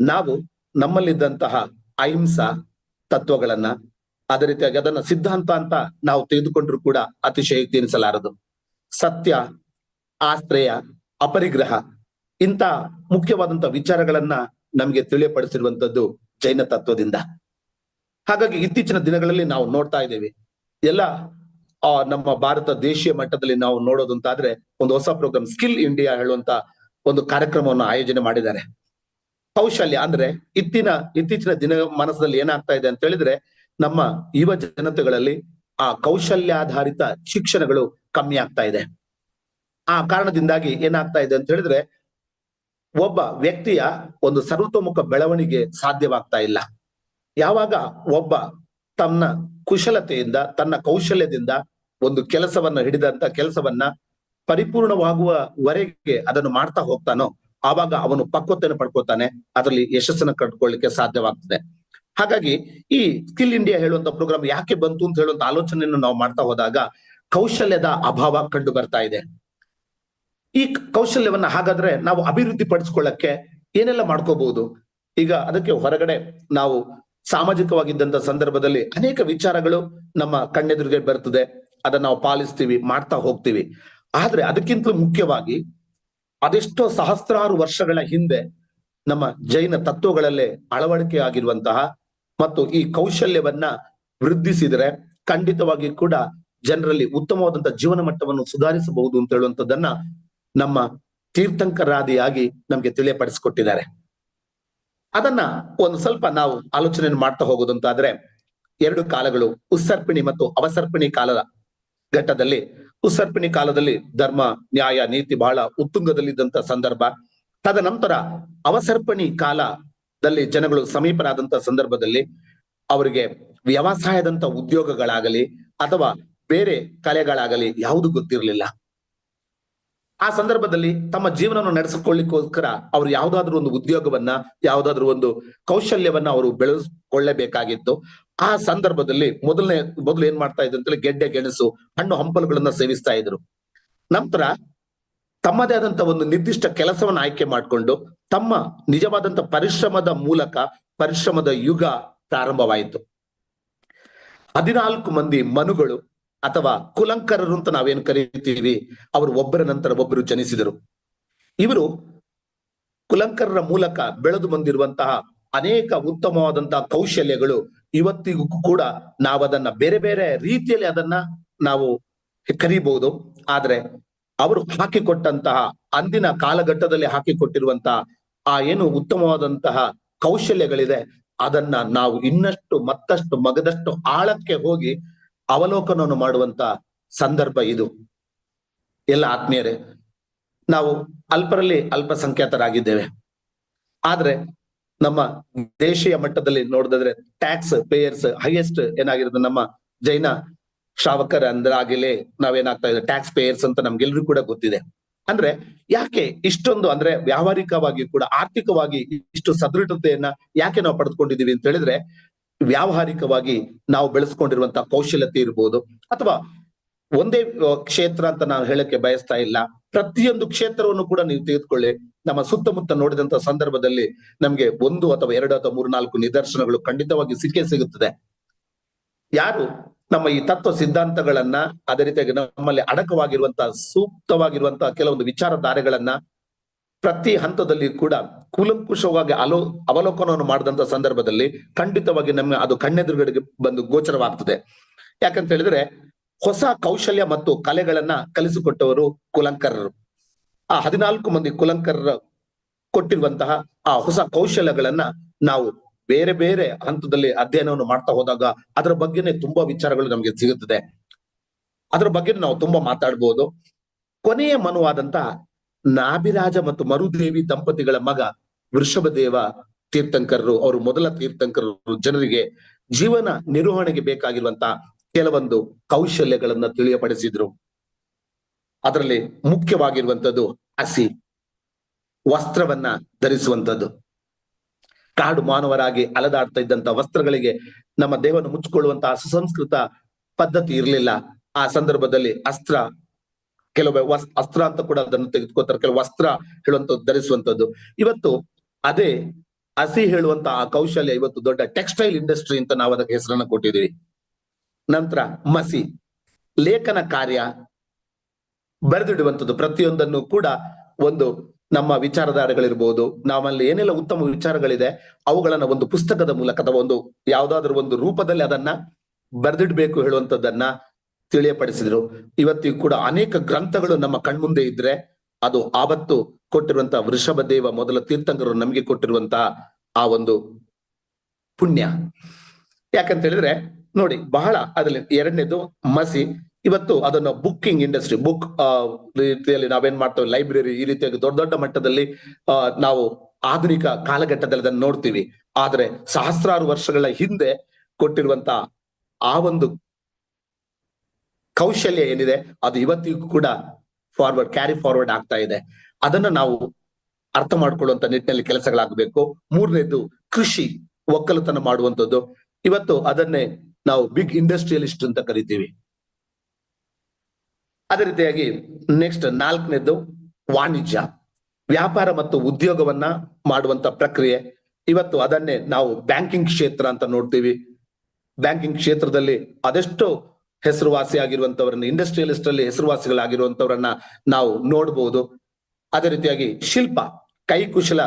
ನಾವು ನಮ್ಮಲ್ಲಿದ್ದಂತಹ ಅಹಿಂಸಾ ತತ್ವಗಳನ್ನ, ಅದೇ ರೀತಿಯಾಗಿ ಅದನ್ನ ಸಿದ್ಧಾಂತ ಅಂತ ನಾವು ತೆಗೆದುಕೊಂಡ್ರು ಕೂಡ ಅತಿಶಯೋಕ್ತಿ ಎನಿಸಲಾರದು ಸತ್ಯ, ಆಶ್ರಯ, ಅಪರಿಗ್ರಹ ಇಂತ ಮುಖ್ಯವಾದಂತ ವಿಚಾರಗಳನ್ನ ನಮಗೆ ತಿಳಿಯಪಡಿಸಿರುವಂತದ್ದು ಜೈನ ತತ್ವದಿಂದ. ಹಾಗಾಗಿ ಇತ್ತೀಚಿನ ದಿನಗಳಲ್ಲಿ ನಾವು ನೋಡ್ತಾ ಇದ್ದೇವೆ. ಎಲ್ಲ ನಮ್ಮ ಭಾರತ ದೇಶೀಯ ಮಟ್ಟದಲ್ಲಿ ನಾವು ನೋಡೋದಂತಾದ್ರೆ ಒಂದು ಹೊಸ ಪ್ರೋಗ್ರಾಮ್ ಸ್ಕಿಲ್ ಇಂಡಿಯಾ ಹೇಳುವಂತ ಒಂದು ಕಾರ್ಯಕ್ರಮವನ್ನು ಆಯೋಜನೆ ಮಾಡಿದ್ದಾರೆ. ಕೌಶಲ್ಯ ಅಂದ್ರೆ ಇತ್ತಿನ, ಇತ್ತೀಚಿನ ದಿನ ಮನಸ್ಸಲ್ಲಿ ಏನಾಗ್ತಾ ಇದೆ ಅಂತ ಹೇಳಿದ್ರೆ ನಮ್ಮ ಯುವ ಜನತೆಗಳಲ್ಲಿ ಆ ಕೌಶಲ್ಯಾಧಾರಿತ ಶಿಕ್ಷಣಗಳು ಕಮ್ಮಿ ಆಗ್ತಾ ಇದೆ. ಆ ಕಾರಣದಿಂದಾಗಿ ಏನಾಗ್ತಾ ಇದೆ ಅಂತ ಹೇಳಿದ್ರೆ ಒಬ್ಬ ವ್ಯಕ್ತಿಯ ಒಂದು ಸರ್ವತೋಮುಖ ಬೆಳವಣಿಗೆ ಸಾಧ್ಯವಾಗ್ತಾ ಇಲ್ಲ. ಯಾವಾಗ ಒಬ್ಬ ತನ್ನ ಕುಶಲತೆಯಿಂದ, ತನ್ನ ಕೌಶಲ್ಯದಿಂದ ಒಂದು ಕೆಲಸವನ್ನ ಹಿಡಿದಂತ ಕೆಲಸವನ್ನ ಪರಿಪೂರ್ಣವಾಗುವವರೆಗೆ ಅದನ್ನು ಮಾಡ್ತಾ ಹೋಗ್ತಾನೋ, ಆವಾಗ ಅವನು ಪಕ್ವತೆಯನ್ನು ಪಡ್ಕೋತಾನೆ ಅದರಲ್ಲಿ ಯಶಸ್ಸನ್ನು ಕಟ್ಕೊಳ್ಳಿಕ್ಕೆ ಸಾಧ್ಯವಾಗ್ತದೆ. ಹಾಗಾಗಿ ಈ ಸ್ಕಿಲ್ ಇಂಡಿಯಾ ಹೇಳುವಂತ ಪ್ರೋಗ್ರಾಮ್ ಯಾಕೆ ಬಂತು ಅಂತ ಹೇಳುವಂತ ಆಲೋಚನೆಯನ್ನು ನಾವು ಮಾಡ್ತಾ ಹೋದಾಗ ಕೌಶಲ್ಯದ ಅಭಾವ ಕಂಡು ಬರ್ತಾ ಇದೆ. ಈ ಕೌಶಲ್ಯವನ್ನ ಹಾಗಾದ್ರೆ ನಾವು ಅಭಿವೃದ್ಧಿ ಪಡಿಸ್ಕೊಳ್ಳಕ್ಕೆ ಏನೆಲ್ಲ ಮಾಡ್ಕೋಬಹುದು? ಈಗ ಅದಕ್ಕೆ ಹೊರಗಡೆ ನಾವು ಸಾಮಾಜಿಕವಾಗಿದ್ದಂತ ಸಂದರ್ಭದಲ್ಲಿ ಅನೇಕ ವಿಚಾರಗಳು ನಮ್ಮ ಕಣ್ಣೆದುರಿಗೆ ಬರ್ತದೆ. ಅದನ್ನ ನಾವು ಪಾಲಿಸ್ತೀವಿ, ಮಾಡ್ತಾ ಹೋಗ್ತೀವಿ. ಆದ್ರೆ ಅದಕ್ಕಿಂತಲೂ ಮುಖ್ಯವಾಗಿ ಅದೆಷ್ಟೋ ಸಹಸ್ರಾರು ವರ್ಷಗಳ ಹಿಂದೆ ನಮ್ಮ ಜೈನ ತತ್ವಗಳಲ್ಲೇ ಅಳವಡಿಕೆ ಆಗಿರುವಂತಹ ಮತ್ತು ಈ ಕೌಶಲ್ಯವನ್ನ ವೃದ್ಧಿಸಿದರೆ ಖಂಡಿತವಾಗಿ ಕೂಡ ಜನರಲ್ಲಿ ಉತ್ತಮವಾದಂತಹ ಜೀವನ ಮಟ್ಟವನ್ನು ಸುಧಾರಿಸಬಹುದು ಅಂತ ಹೇಳುವಂತದ್ದನ್ನ ನಮ್ಮ ತೀರ್ಥಂಕರಾದಿಯಾಗಿ ನಮ್ಗೆ ತಿಳಿಯಪಡಿಸಿಕೊಟ್ಟಿದ್ದಾರೆ. ಅದನ್ನ ಒಂದು ಸ್ವಲ್ಪ ನಾವು ಆಲೋಚನೆ ಮಾಡ್ತಾ ಹೋಗೋದಂತಾದ್ರೆ ಎರಡು ಕಾಲಗಳು ಉತ್ಸರ್ಪಿಣಿ ಮತ್ತು ಅವಸರ್ಪಿಣಿ ಕಾಲದ ಘಟ್ಟದಲ್ಲಿ ಉತ್ಸರ್ಪಿಣಿ ಕಾಲದಲ್ಲಿ ಧರ್ಮ, ನ್ಯಾಯ, ನೀತಿ ಬಹಳ ಉತ್ತುಂಗದಲ್ಲಿದ್ದಂತ ಸಂದರ್ಭ. ತದನಂತರ ಅವಸರ್ಪಣಿ ಕಾಲದಲ್ಲಿ ಜನಗಳು ಸಮೀಪರಾದಂತ ಸಂದರ್ಭದಲ್ಲಿ ಅವರಿಗೆ ವ್ಯವಸಾಯದಂತ ಉದ್ಯೋಗಗಳಾಗಲಿ ಅಥವಾ ಬೇರೆ ಕಲೆಗಳಾಗಲಿ ಯಾವುದು ಗೊತ್ತಿರಲಿಲ್ಲ. ಆ ಸಂದರ್ಭದಲ್ಲಿ ತಮ್ಮ ಜೀವನವನ್ನು ನಡೆಸಿಕೊಳ್ಳಿಕ್ಕೋಸ್ಕರ ಅವರು ಯಾವುದಾದ್ರೂ ಒಂದು ಉದ್ಯೋಗವನ್ನ, ಯಾವುದಾದ್ರೂ ಒಂದು ಕೌಶಲ್ಯವನ್ನ ಅವರು ಬೆಳೆಸ್ಕೊಳ್ಳೇಬೇಕಾಗಿತ್ತು. ಆ ಸಂದರ್ಭದಲ್ಲಿ ಮೊದಲನೇ, ಮೊದಲು ಏನ್ ಮಾಡ್ತಾ ಇದ್ರು ಅಂತೇಳಿ ಗೆಡ್ಡೆ, ಗೆಣಸು, ಹಣ್ಣು, ಹಂಪಲುಗಳನ್ನ ಸೇವಿಸ್ತಾ ಇದ್ರು. ನಂತರ ತಮ್ಮದೇ ಆದಂತ ಒಂದು ನಿರ್ದಿಷ್ಟ ಕೆಲಸವನ್ನ ಆಯ್ಕೆ ಮಾಡಿಕೊಂಡು ತಮ್ಮ ನಿಜವಾದಂತ ಪರಿಶ್ರಮದ ಮೂಲಕ ಪರಿಶ್ರಮದ ಯುಗ ಪ್ರಾರಂಭವಾಯಿತು. ಹದಿನಾಲ್ಕು ಮಂದಿ ಮನುಗಳು ಅಥವಾ ಕುಲಂಕರರು ಅಂತ ನಾವೇನು ಕರೀತೀವಿ ಅವರು ಒಬ್ಬರ ನಂತರ ಒಬ್ಬರು ಜನಿಸಿದರು. ಇವರು ಕುಲಂಕರರ ಮೂಲಕ ಬೆಳೆದು ಬಂದಿರುವಂತಹ ಅನೇಕ ಉತ್ತಮವಾದಂತಹ ಕೌಶಲ್ಯಗಳು ಇವತ್ತಿಗೂ ಕೂಡ ನಾವು ಅದನ್ನ ಬೇರೆ ಬೇರೆ ರೀತಿಯಲ್ಲಿ ಅದನ್ನ ನಾವು ಕರೀಬಹುದು. ಆದ್ರೆ ಅವರು ಹಾಕಿಕೊಟ್ಟಂತಹ ಅಂದಿನ ಕಾಲಘಟ್ಟದಲ್ಲಿ ಹಾಕಿಕೊಟ್ಟಿರುವಂತಹ ಆ ಏನು ಉತ್ತಮವಾದಂತಹ ಕೌಶಲ್ಯಗಳಿದೆ, ಅದನ್ನ ನಾವು ಇನ್ನಷ್ಟು ಮತ್ತಷ್ಟು ಮಗದಷ್ಟು ಆಳಕ್ಕೆ ಹೋಗಿ ಅವಲೋಕನವನ್ನು ಮಾಡುವಂತ ಸಂದರ್ಭ ಇದು. ಎಲ್ಲ ಆತ್ಮೀಯರೇ, ನಾವು ಅಲ್ಪರಲ್ಲಿ ಅಲ್ಪಸಂಖ್ಯಾತರಾಗಿದ್ದೇವೆ. ಆದ್ರೆ ನಮ್ಮ ದೇಶೀಯ ಮಟ್ಟದಲ್ಲಿ ನೋಡಿದ್ರೆ ಟ್ಯಾಕ್ಸ್ ಪೇಯರ್ಸ್ ಹೈಯೆಸ್ಟ್ ಏನಾಗಿರೋದು ನಮ್ಮ ಜೈನ ಶ್ರಾವಕರ ಅಂದ್ರಾಗಿಲೇ ನಾವೇನಾಗ್ತಾ ಇದೆ ಟ್ಯಾಕ್ಸ್ ಪೇಯರ್ಸ್ ಅಂತ ನಮ್ಗೆಲ್ರಿಗೂ ಕೂಡ ಗೊತ್ತಿದೆ. ಅಂದ್ರೆ ಯಾಕೆ ಇಷ್ಟೊಂದು ಅಂದ್ರೆ ವ್ಯಾವಹಾರಿಕವಾಗಿ ಕೂಡ ಆರ್ಥಿಕವಾಗಿ ಇಷ್ಟು ಸದೃಢತೆಯನ್ನ ಯಾಕೆ ನಾವು ಪಡೆದುಕೊಂಡಿದೀವಿ ಅಂತ ಹೇಳಿದ್ರೆ ವ್ಯಾವಹಾರಿಕವಾಗಿ ನಾವು ಬೆಳೆಸ್ಕೊಂಡಿರುವಂತಹ ಕೌಶಲ್ಯತೆ ಇರ್ಬೋದು ಅಥವಾ ಒಂದೇ ಕ್ಷೇತ್ರ ಅಂತ ನಾನು ಹೇಳಕ್ಕೆ ಬಯಸ್ತಾ ಇಲ್ಲ. ಪ್ರತಿಯೊಂದು ಕ್ಷೇತ್ರವನ್ನು ಕೂಡ ನೀವು ತೆಗೆದುಕೊಳ್ಳಿ. ನಮ್ಮ ಸುತ್ತಮುತ್ತ ನೋಡಿದಂತ ಸಂದರ್ಭದಲ್ಲಿ ನಮ್ಗೆ ಒಂದು ಅಥವಾ ಎರಡು ಅಥವಾ ಮೂರು ನಾಲ್ಕು ನಿದರ್ಶನಗಳು ಖಂಡಿತವಾಗಿ ಸಿಕ್ಕೇ ಸಿಗುತ್ತದೆ. ಯಾರು ನಮ್ಮ ಈ ತತ್ವ ಸಿದ್ಧಾಂತಗಳನ್ನ ಅದೇ ರೀತಿಯಾಗಿ ನಮ್ಮಲ್ಲಿ ಅಡಕವಾಗಿರುವಂತಹ, ಸೂಕ್ತವಾಗಿರುವಂತಹ ಕೆಲವೊಂದು ವಿಚಾರಧಾರೆಗಳನ್ನ ಪ್ರತಿ ಹಂತದಲ್ಲಿ ಕೂಡ ಕೂಲಂಕುಷವಾಗಿ ಅಲೋ, ಅವಲೋಕನವನ್ನು ಮಾಡಿದಂತ ಸಂದರ್ಭದಲ್ಲಿ ಖಂಡಿತವಾಗಿ ನಮ್ಗೆ ಅದು ಕಣ್ಣೆದುರುಗಡೆಗೆ ಬಂದು ಗೋಚರವಾಗ್ತದೆ. ಯಾಕಂತ ಹೇಳಿದ್ರೆ ಹೊಸ ಕೌಶಲ್ಯ ಮತ್ತು ಕಲೆಗಳನ್ನ ಕಲಿಸಿಕೊಟ್ಟವರು ಕುಲಂಕರರು. ಆ ಹದಿನಾಲ್ಕು ಮಂದಿ ಕುಲಂಕರರ ಕೊಟ್ಟಿರುವಂತಹ ಆ ಹೊಸ ಕೌಶಲ್ಯಗಳನ್ನ ನಾವು ಬೇರೆ ಬೇರೆ ಹಂತದಲ್ಲಿ ಅಧ್ಯಯನವನ್ನು ಮಾಡ್ತಾ ಹೋದಾಗ ಅದರ ಬಗ್ಗೆನೇ ತುಂಬಾ ವಿಚಾರಗಳು ನಮಗೆ ಸಿಗುತ್ತದೆ. ಅದರ ಬಗ್ಗೆ ನಾವು ತುಂಬಾ ಮಾತಾಡ್ಬೋದು. ಕೊನೆಯ ಮನುವಾದಂತಹ ನಾಭಿರಾಜ ಮತ್ತು ಮರುದೇವಿ ದಂಪತಿಗಳ ಮಗ ವೃಷಭದೇವ ತೀರ್ಥಂಕರರು, ಅವರು ಮೊದಲ ತೀರ್ಥಂಕರರು. ಜನರಿಗೆ ಜೀವನ ನಿರ್ವಹಣೆಗೆ ಬೇಕಾಗಿರುವಂತಹ ಕೆಲವೊಂದು ಕೌಶಲ್ಯಗಳನ್ನ ತಿಳಿಯಪಡಿಸಿದ್ರು. ಅದರಲ್ಲಿ ಮುಖ್ಯವಾಗಿರುವಂತದ್ದು ಹಸಿ, ವಸ್ತ್ರವನ್ನ ಧರಿಸುವಂತದ್ದು ಕಾಡು ಮಾನವರಾಗಿ ಅಲದಾಡ್ತಾ ಇದ್ದಂತ ವಸ್ತ್ರಗಳಿಗೆ ನಮ್ಮ ದೇಹವನ್ನು ಮುಚ್ಚಿಕೊಳ್ಳುವಂತಹ ಸುಸಂಸ್ಕೃತ ಪದ್ಧತಿ ಇರಲಿಲ್ಲ. ಆ ಸಂದರ್ಭದಲ್ಲಿ ಅಸ್ತ್ರ ಕೆಲವು ವಸ್, ಅಸ್ತ್ರ ಅಂತ ಕೂಡ ಅದನ್ನು ತೆಗೆದುಕೋತಾರೆ ಕೆಲವು ವಸ್ತ್ರ ಹೇಳುವಂತದ್ದು ಧರಿಸುವಂತದ್ದು ಇವತ್ತು ಅದೇ ಹಸಿ ಹೇಳುವಂತ ಆ ಕೌಶಲ್ಯ ಇವತ್ತು ದೊಡ್ಡ ಟೆಕ್ಸ್ಟೈಲ್ ಇಂಡಸ್ಟ್ರಿ ಅಂತ ನಾವು ಅದಕ್ಕೆ ಹೆಸರನ್ನ ಕೊಟ್ಟಿದ್ದೀವಿ. ನಂತರ ಮಸಿ. ಲೇಖನ ಕಾರ್ಯ ಬರೆದಿಡುವಂಥದ್ದು. ಪ್ರತಿಯೊಂದನ್ನು ಕೂಡ ಒಂದು ನಮ್ಮ ವಿಚಾರಧಾರೆಗಳಿರ್ಬೋದು. ನಾವಲ್ಲಿ ಏನೆಲ್ಲ ಉತ್ತಮ ವಿಚಾರಗಳಿದೆ, ಅವುಗಳನ್ನ ಒಂದು ಪುಸ್ತಕದ ಮೂಲಕ ಅಥವಾ ಒಂದು ಯಾವುದಾದ್ರೂ ಒಂದು ರೂಪದಲ್ಲಿ ಅದನ್ನ ಬರೆದಿಡ್ಬೇಕು ಹೇಳುವಂತದ್ದನ್ನ ತಿಳಿಯಪಡಿಸಿದ್ರು. ಇವತ್ತಿಗೂ ಕೂಡ ಅನೇಕ ಗ್ರಂಥಗಳು ನಮ್ಮ ಕಣ್ಮುಂದೆ ಇದ್ರೆ ಅದು ಆವತ್ತು ಕೊಟ್ಟಿರುವಂತಹ ವೃಷಭ ದೇವ ಮೊದಲ ತೀರ್ಥಂಕರು ನಮಗೆ ಕೊಟ್ಟಿರುವಂತಹ ಆ ಒಂದು ಪುಣ್ಯ. ಯಾಕಂತ ಹೇಳಿದ್ರೆ ನೋಡಿ ಬಹಳ ಅದ್ರಲ್ಲಿ ಎರಡನೇದು ಮಸಿ. ಇವತ್ತು ಅದನ್ನ ಬುಕ್ಕಿಂಗ್ ಇಂಡಸ್ಟ್ರಿ, ಬುಕ್ ರೀತಿಯಲ್ಲಿ ನಾವೇನ್ ಮಾಡ್ತೇವೆ, ಲೈಬ್ರರಿ ಈ ರೀತಿಯಾಗಿ ದೊಡ್ಡ ದೊಡ್ಡ ಮಟ್ಟದಲ್ಲಿ ನಾವು ಆಧುನಿಕ ಕಾಲಘಟ್ಟದಲ್ಲಿ ಅದನ್ನು ನೋಡ್ತೀವಿ. ಆದ್ರೆ ಸಹಸ್ರಾರು ವರ್ಷಗಳ ಹಿಂದೆ ಕೊಟ್ಟಿರುವಂತ ಆ ಒಂದು ಕೌಶಲ್ಯ ಏನಿದೆ, ಅದು ಇವತ್ತಿಗೂ ಕೂಡ ಫಾರ್ವರ್ಡ್ ಕ್ಯಾರಿ ಫಾರ್ವರ್ಡ್ ಆಗ್ತಾ ಇದೆ. ಅದನ್ನ ನಾವು ಅರ್ಥ ಮಾಡ್ಕೊಳ್ಳುವಂತ ನಿಟ್ಟಿನಲ್ಲಿ ಕೆಲಸಗಳಾಗಬೇಕು. ಮೂರನೇದು ಕೃಷಿ, ಒಕ್ಕಲುತನ ಮಾಡುವಂತದ್ದು ಇವತ್ತು ಅದನ್ನೇ ನಾವು ಬಿಗ್ ಇಂಡಸ್ಟ್ರಿಯಲಿಸ್ಟ್ ಅಂತ ಕರಿತೀವಿ. ಅದೇ ರೀತಿಯಾಗಿ ನೆಕ್ಸ್ಟ್ ನಾಲ್ಕನೇದು ವಾಣಿಜ್ಯ. ವ್ಯಾಪಾರ ಮತ್ತು ಉದ್ಯೋಗವನ್ನ ಮಾಡುವಂತ ಪ್ರಕ್ರಿಯೆ. ಇವತ್ತು ಅದನ್ನೇ ನಾವು ಬ್ಯಾಂಕಿಂಗ್ ಕ್ಷೇತ್ರ ಅಂತ ನೋಡ್ತೀವಿ. ಬ್ಯಾಂಕಿಂಗ್ ಕ್ಷೇತ್ರದಲ್ಲಿ ಅದೆಷ್ಟೋ ಹೆಸರುವಾಸಿ ಆಗಿರುವಂತವರನ್ನ ಇಂಡಸ್ಟ್ರಿಯಲಿಸ್ಟ್ ಅಲ್ಲಿ ಹೆಸರುವಾಸಿಗಳಾಗಿರುವಂತವರನ್ನ ನಾವು ನೋಡಬಹುದು ಅದೇ ರೀತಿಯಾಗಿ ಶಿಲ್ಪ, ಕೈಕುಶಲ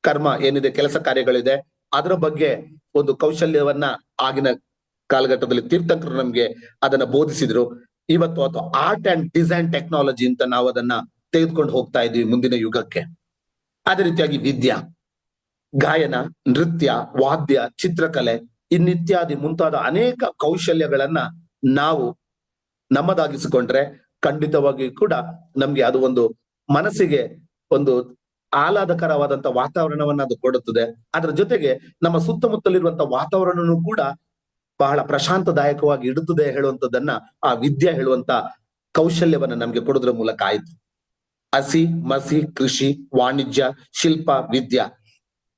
ಕರ್ಮ ಏನಿದೆ, ಕೆಲಸ ಕಾರ್ಯಗಳಿದೆ, ಅದರ ಬಗ್ಗೆ ಒಂದು ಕೌಶಲ್ಯವನ್ನ ಆಗಿನ ಕಾಲಘಟ್ಟದಲ್ಲಿ ತೀರ್ಥಂಕರು ನಮ್ಗೆ ಅದನ್ನ ಬೋಧಿಸಿದ್ರು. ಇವತ್ತು ಅಥವಾ ಆರ್ಟ್ ಅಂಡ್ ಡಿಸೈನ್ ಟೆಕ್ನಾಲಜಿ ಅಂತ ನಾವು ಅದನ್ನ ತೆಗೆದುಕೊಂಡು ಹೋಗ್ತಾ ಇದೀವಿ ಮುಂದಿನ ಯುಗಕ್ಕೆ. ಅದೇ ರೀತಿಯಾಗಿ ವಿದ್ಯಾ, ಗಾಯನ, ನೃತ್ಯ, ವಾದ್ಯ, ಚಿತ್ರಕಲೆ, ಇನ್ನಿತ್ಯಾದಿ ಮುಂತಾದ ಅನೇಕ ಕೌಶಲ್ಯಗಳನ್ನ ನಾವು ನಮ್ಮದಾಗಿಸಿಕೊಂಡ್ರೆ ಖಂಡಿತವಾಗಿ ಕೂಡ ನಮ್ಗೆ ಅದು ಒಂದು ಮನಸ್ಸಿಗೆ ಒಂದು ಆಹ್ಲಾದಕರವಾದಂತ ವಾತಾವರಣವನ್ನ ಅದು ಕೊಡುತ್ತದೆ. ಅದರ ಜೊತೆಗೆ ನಮ್ಮ ಸುತ್ತಮುತ್ತಲಿರುವಂತ ವಾತಾವರಣನು ಕೂಡ ಬಹಳ ಪ್ರಶಾಂತದಾಯಕವಾಗಿ ಇಡುತ್ತದೆ ಹೇಳುವಂತದನ್ನ ಆ ವಿದ್ಯೆ ಹೇಳುವಂತ ಕೌಶಲ್ಯವನ್ನ ನಮ್ಗೆ ಕೊಡೋದ್ರ ಮೂಲಕ ಆಯ್ತು. ಹಸಿ, ಮಸಿ, ಕೃಷಿ, ವಾಣಿಜ್ಯ, ಶಿಲ್ಪ, ವಿದ್ಯಾ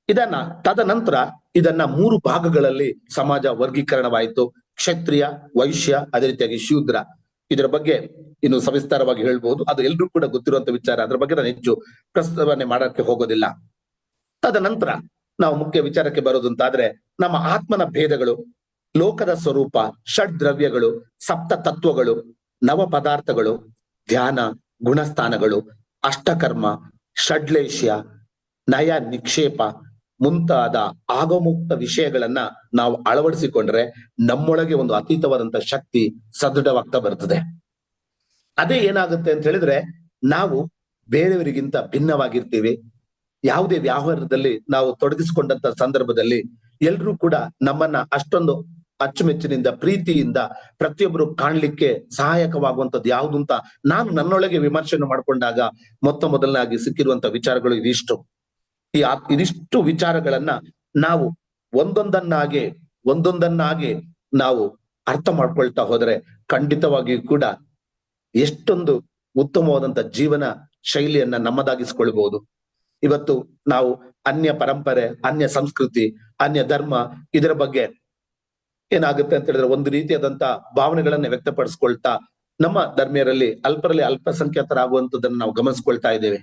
ಇದನ್ನ ತದನಂತರ ಇದನ್ನ ಮೂರು ಭಾಗಗಳಲ್ಲಿ ಸಮಾಜ ವರ್ಗೀಕರಣವಾಯಿತು. ಕ್ಷತ್ರಿಯ, ವೈಶ್ಯ, ಅದೇ ರೀತಿಯಾಗಿ ಶೂದ್ರ ಇದರ ಬಗ್ಗೆ ಇನ್ನು ಸವಿಸ್ತಾರವಾಗಿ ಹೇಳ್ಬಹುದು. ಅದು ಎಲ್ರೂ ಕೂಡ ಗೊತ್ತಿರುವಂತ ವಿಚಾರ. ಅದರ ಬಗ್ಗೆ ನಾನು ಹೆಚ್ಚು ಪ್ರಸ್ತಾವನೆ ಮಾಡಕ್ಕೆ ಹೋಗೋದಿಲ್ಲ. ತದನಂತರ ನಾವು ಮುಖ್ಯ ವಿಚಾರಕ್ಕೆ ಬರೋದು ಅಂತಾದ್ರೆ ನಮ್ಮ ಆತ್ಮನ ಭೇದಗಳು, ಲೋಕದ ಸ್ವರೂಪ ಷಡ್ ದ್ರವ್ಯಗಳು ಸಪ್ತ ತತ್ವಗಳು, ನವ ಪದಾರ್ಥಗಳು, ಧ್ಯಾನ, ಗುಣಸ್ಥಾನಗಳು, ಅಷ್ಟಕರ್ಮ, ಷಡ್ಲೇಶ್ಯ, ನಯ ನಿಕ್ಷೇಪ ಮುಂತಾದ ಆಗಮುಕ್ತ ವಿಷಯಗಳನ್ನ ನಾವು ಅಳವಡಿಸಿಕೊಂಡ್ರೆ ನಮ್ಮೊಳಗೆ ಒಂದು ಅತೀತವಾದಂತ ಶಕ್ತಿ ಸದೃಢವಾಗ್ತಾ ಬರ್ತದೆ ಅದೇ ಏನಾಗುತ್ತೆ ಅಂತ ಹೇಳಿದ್ರೆ ನಾವು ಬೇರೆಯವರಿಗಿಂತ ಭಿನ್ನವಾಗಿರ್ತೀವಿ. ಯಾವುದೇ ವ್ಯವಹಾರದಲ್ಲಿ ನಾವು ತೊಡಗಿಸಿಕೊಂಡಂತ ಸಂದರ್ಭದಲ್ಲಿ ಎಲ್ರೂ ಕೂಡ ನಮ್ಮನ್ನ ಅಷ್ಟೊಂದು ಅಚ್ಚುಮೆಚ್ಚಿನಿಂದ, ಪ್ರೀತಿಯಿಂದ ಪ್ರತಿಯೊಬ್ಬರು ಕಾಣ್ಲಿಕ್ಕೆ ಸಹಾಯಕವಾಗುವಂತದ್ದು ಯಾವುದು ಅಂತ ನಾನು ನನ್ನೊಳಗೆ ವಿಮರ್ಶೆಯನ್ನು ಮಾಡ್ಕೊಂಡಾಗ ಮೊತ್ತ ಮೊದಲನಾಗಿ ಸಿಕ್ಕಿರುವಂತ ವಿಚಾರಗಳು ಇದಿಷ್ಟು. ಈ ಇದಿಷ್ಟು ವಿಚಾರಗಳನ್ನ ನಾವು ಒಂದೊಂದನ್ನಾಗಿ ಒಂದೊಂದನ್ನಾಗಿ ನಾವು ಅರ್ಥ ಮಾಡ್ಕೊಳ್ತಾ ಹೋದ್ರೆ ಖಂಡಿತವಾಗಿಯೂ ಕೂಡ ಎಷ್ಟೊಂದು ಉತ್ತಮವಾದಂತ ಜೀವನ ಶೈಲಿಯನ್ನ ನಮ್ಮದಾಗಿಸ್ಕೊಳ್ಬಹುದು ಇವತ್ತು ನಾವು ಅನ್ಯ ಪರಂಪರೆ, ಅನ್ಯ ಸಂಸ್ಕೃತಿ, ಅನ್ಯ ಧರ್ಮ ಇದರ ಬಗ್ಗೆ ಏನಾಗುತ್ತೆ ಅಂತ ಹೇಳಿದ್ರೆ ಒಂದು ರೀತಿಯಾದಂತ ಭಾವನೆಗಳನ್ನ ವ್ಯಕ್ತಪಡಿಸ್ಕೊಳ್ತಾ ನಮ್ಮ ಧರ್ಮೀಯರಲ್ಲಿ ಅಲ್ಪರಲ್ಲಿ ಅಲ್ಪಸಂಖ್ಯಾತರಾಗುವಂತದನ್ನ ನಾವು ಗಮನಿಸ್ಕೊಳ್ತಾ ಇದ್ದೇವೆ.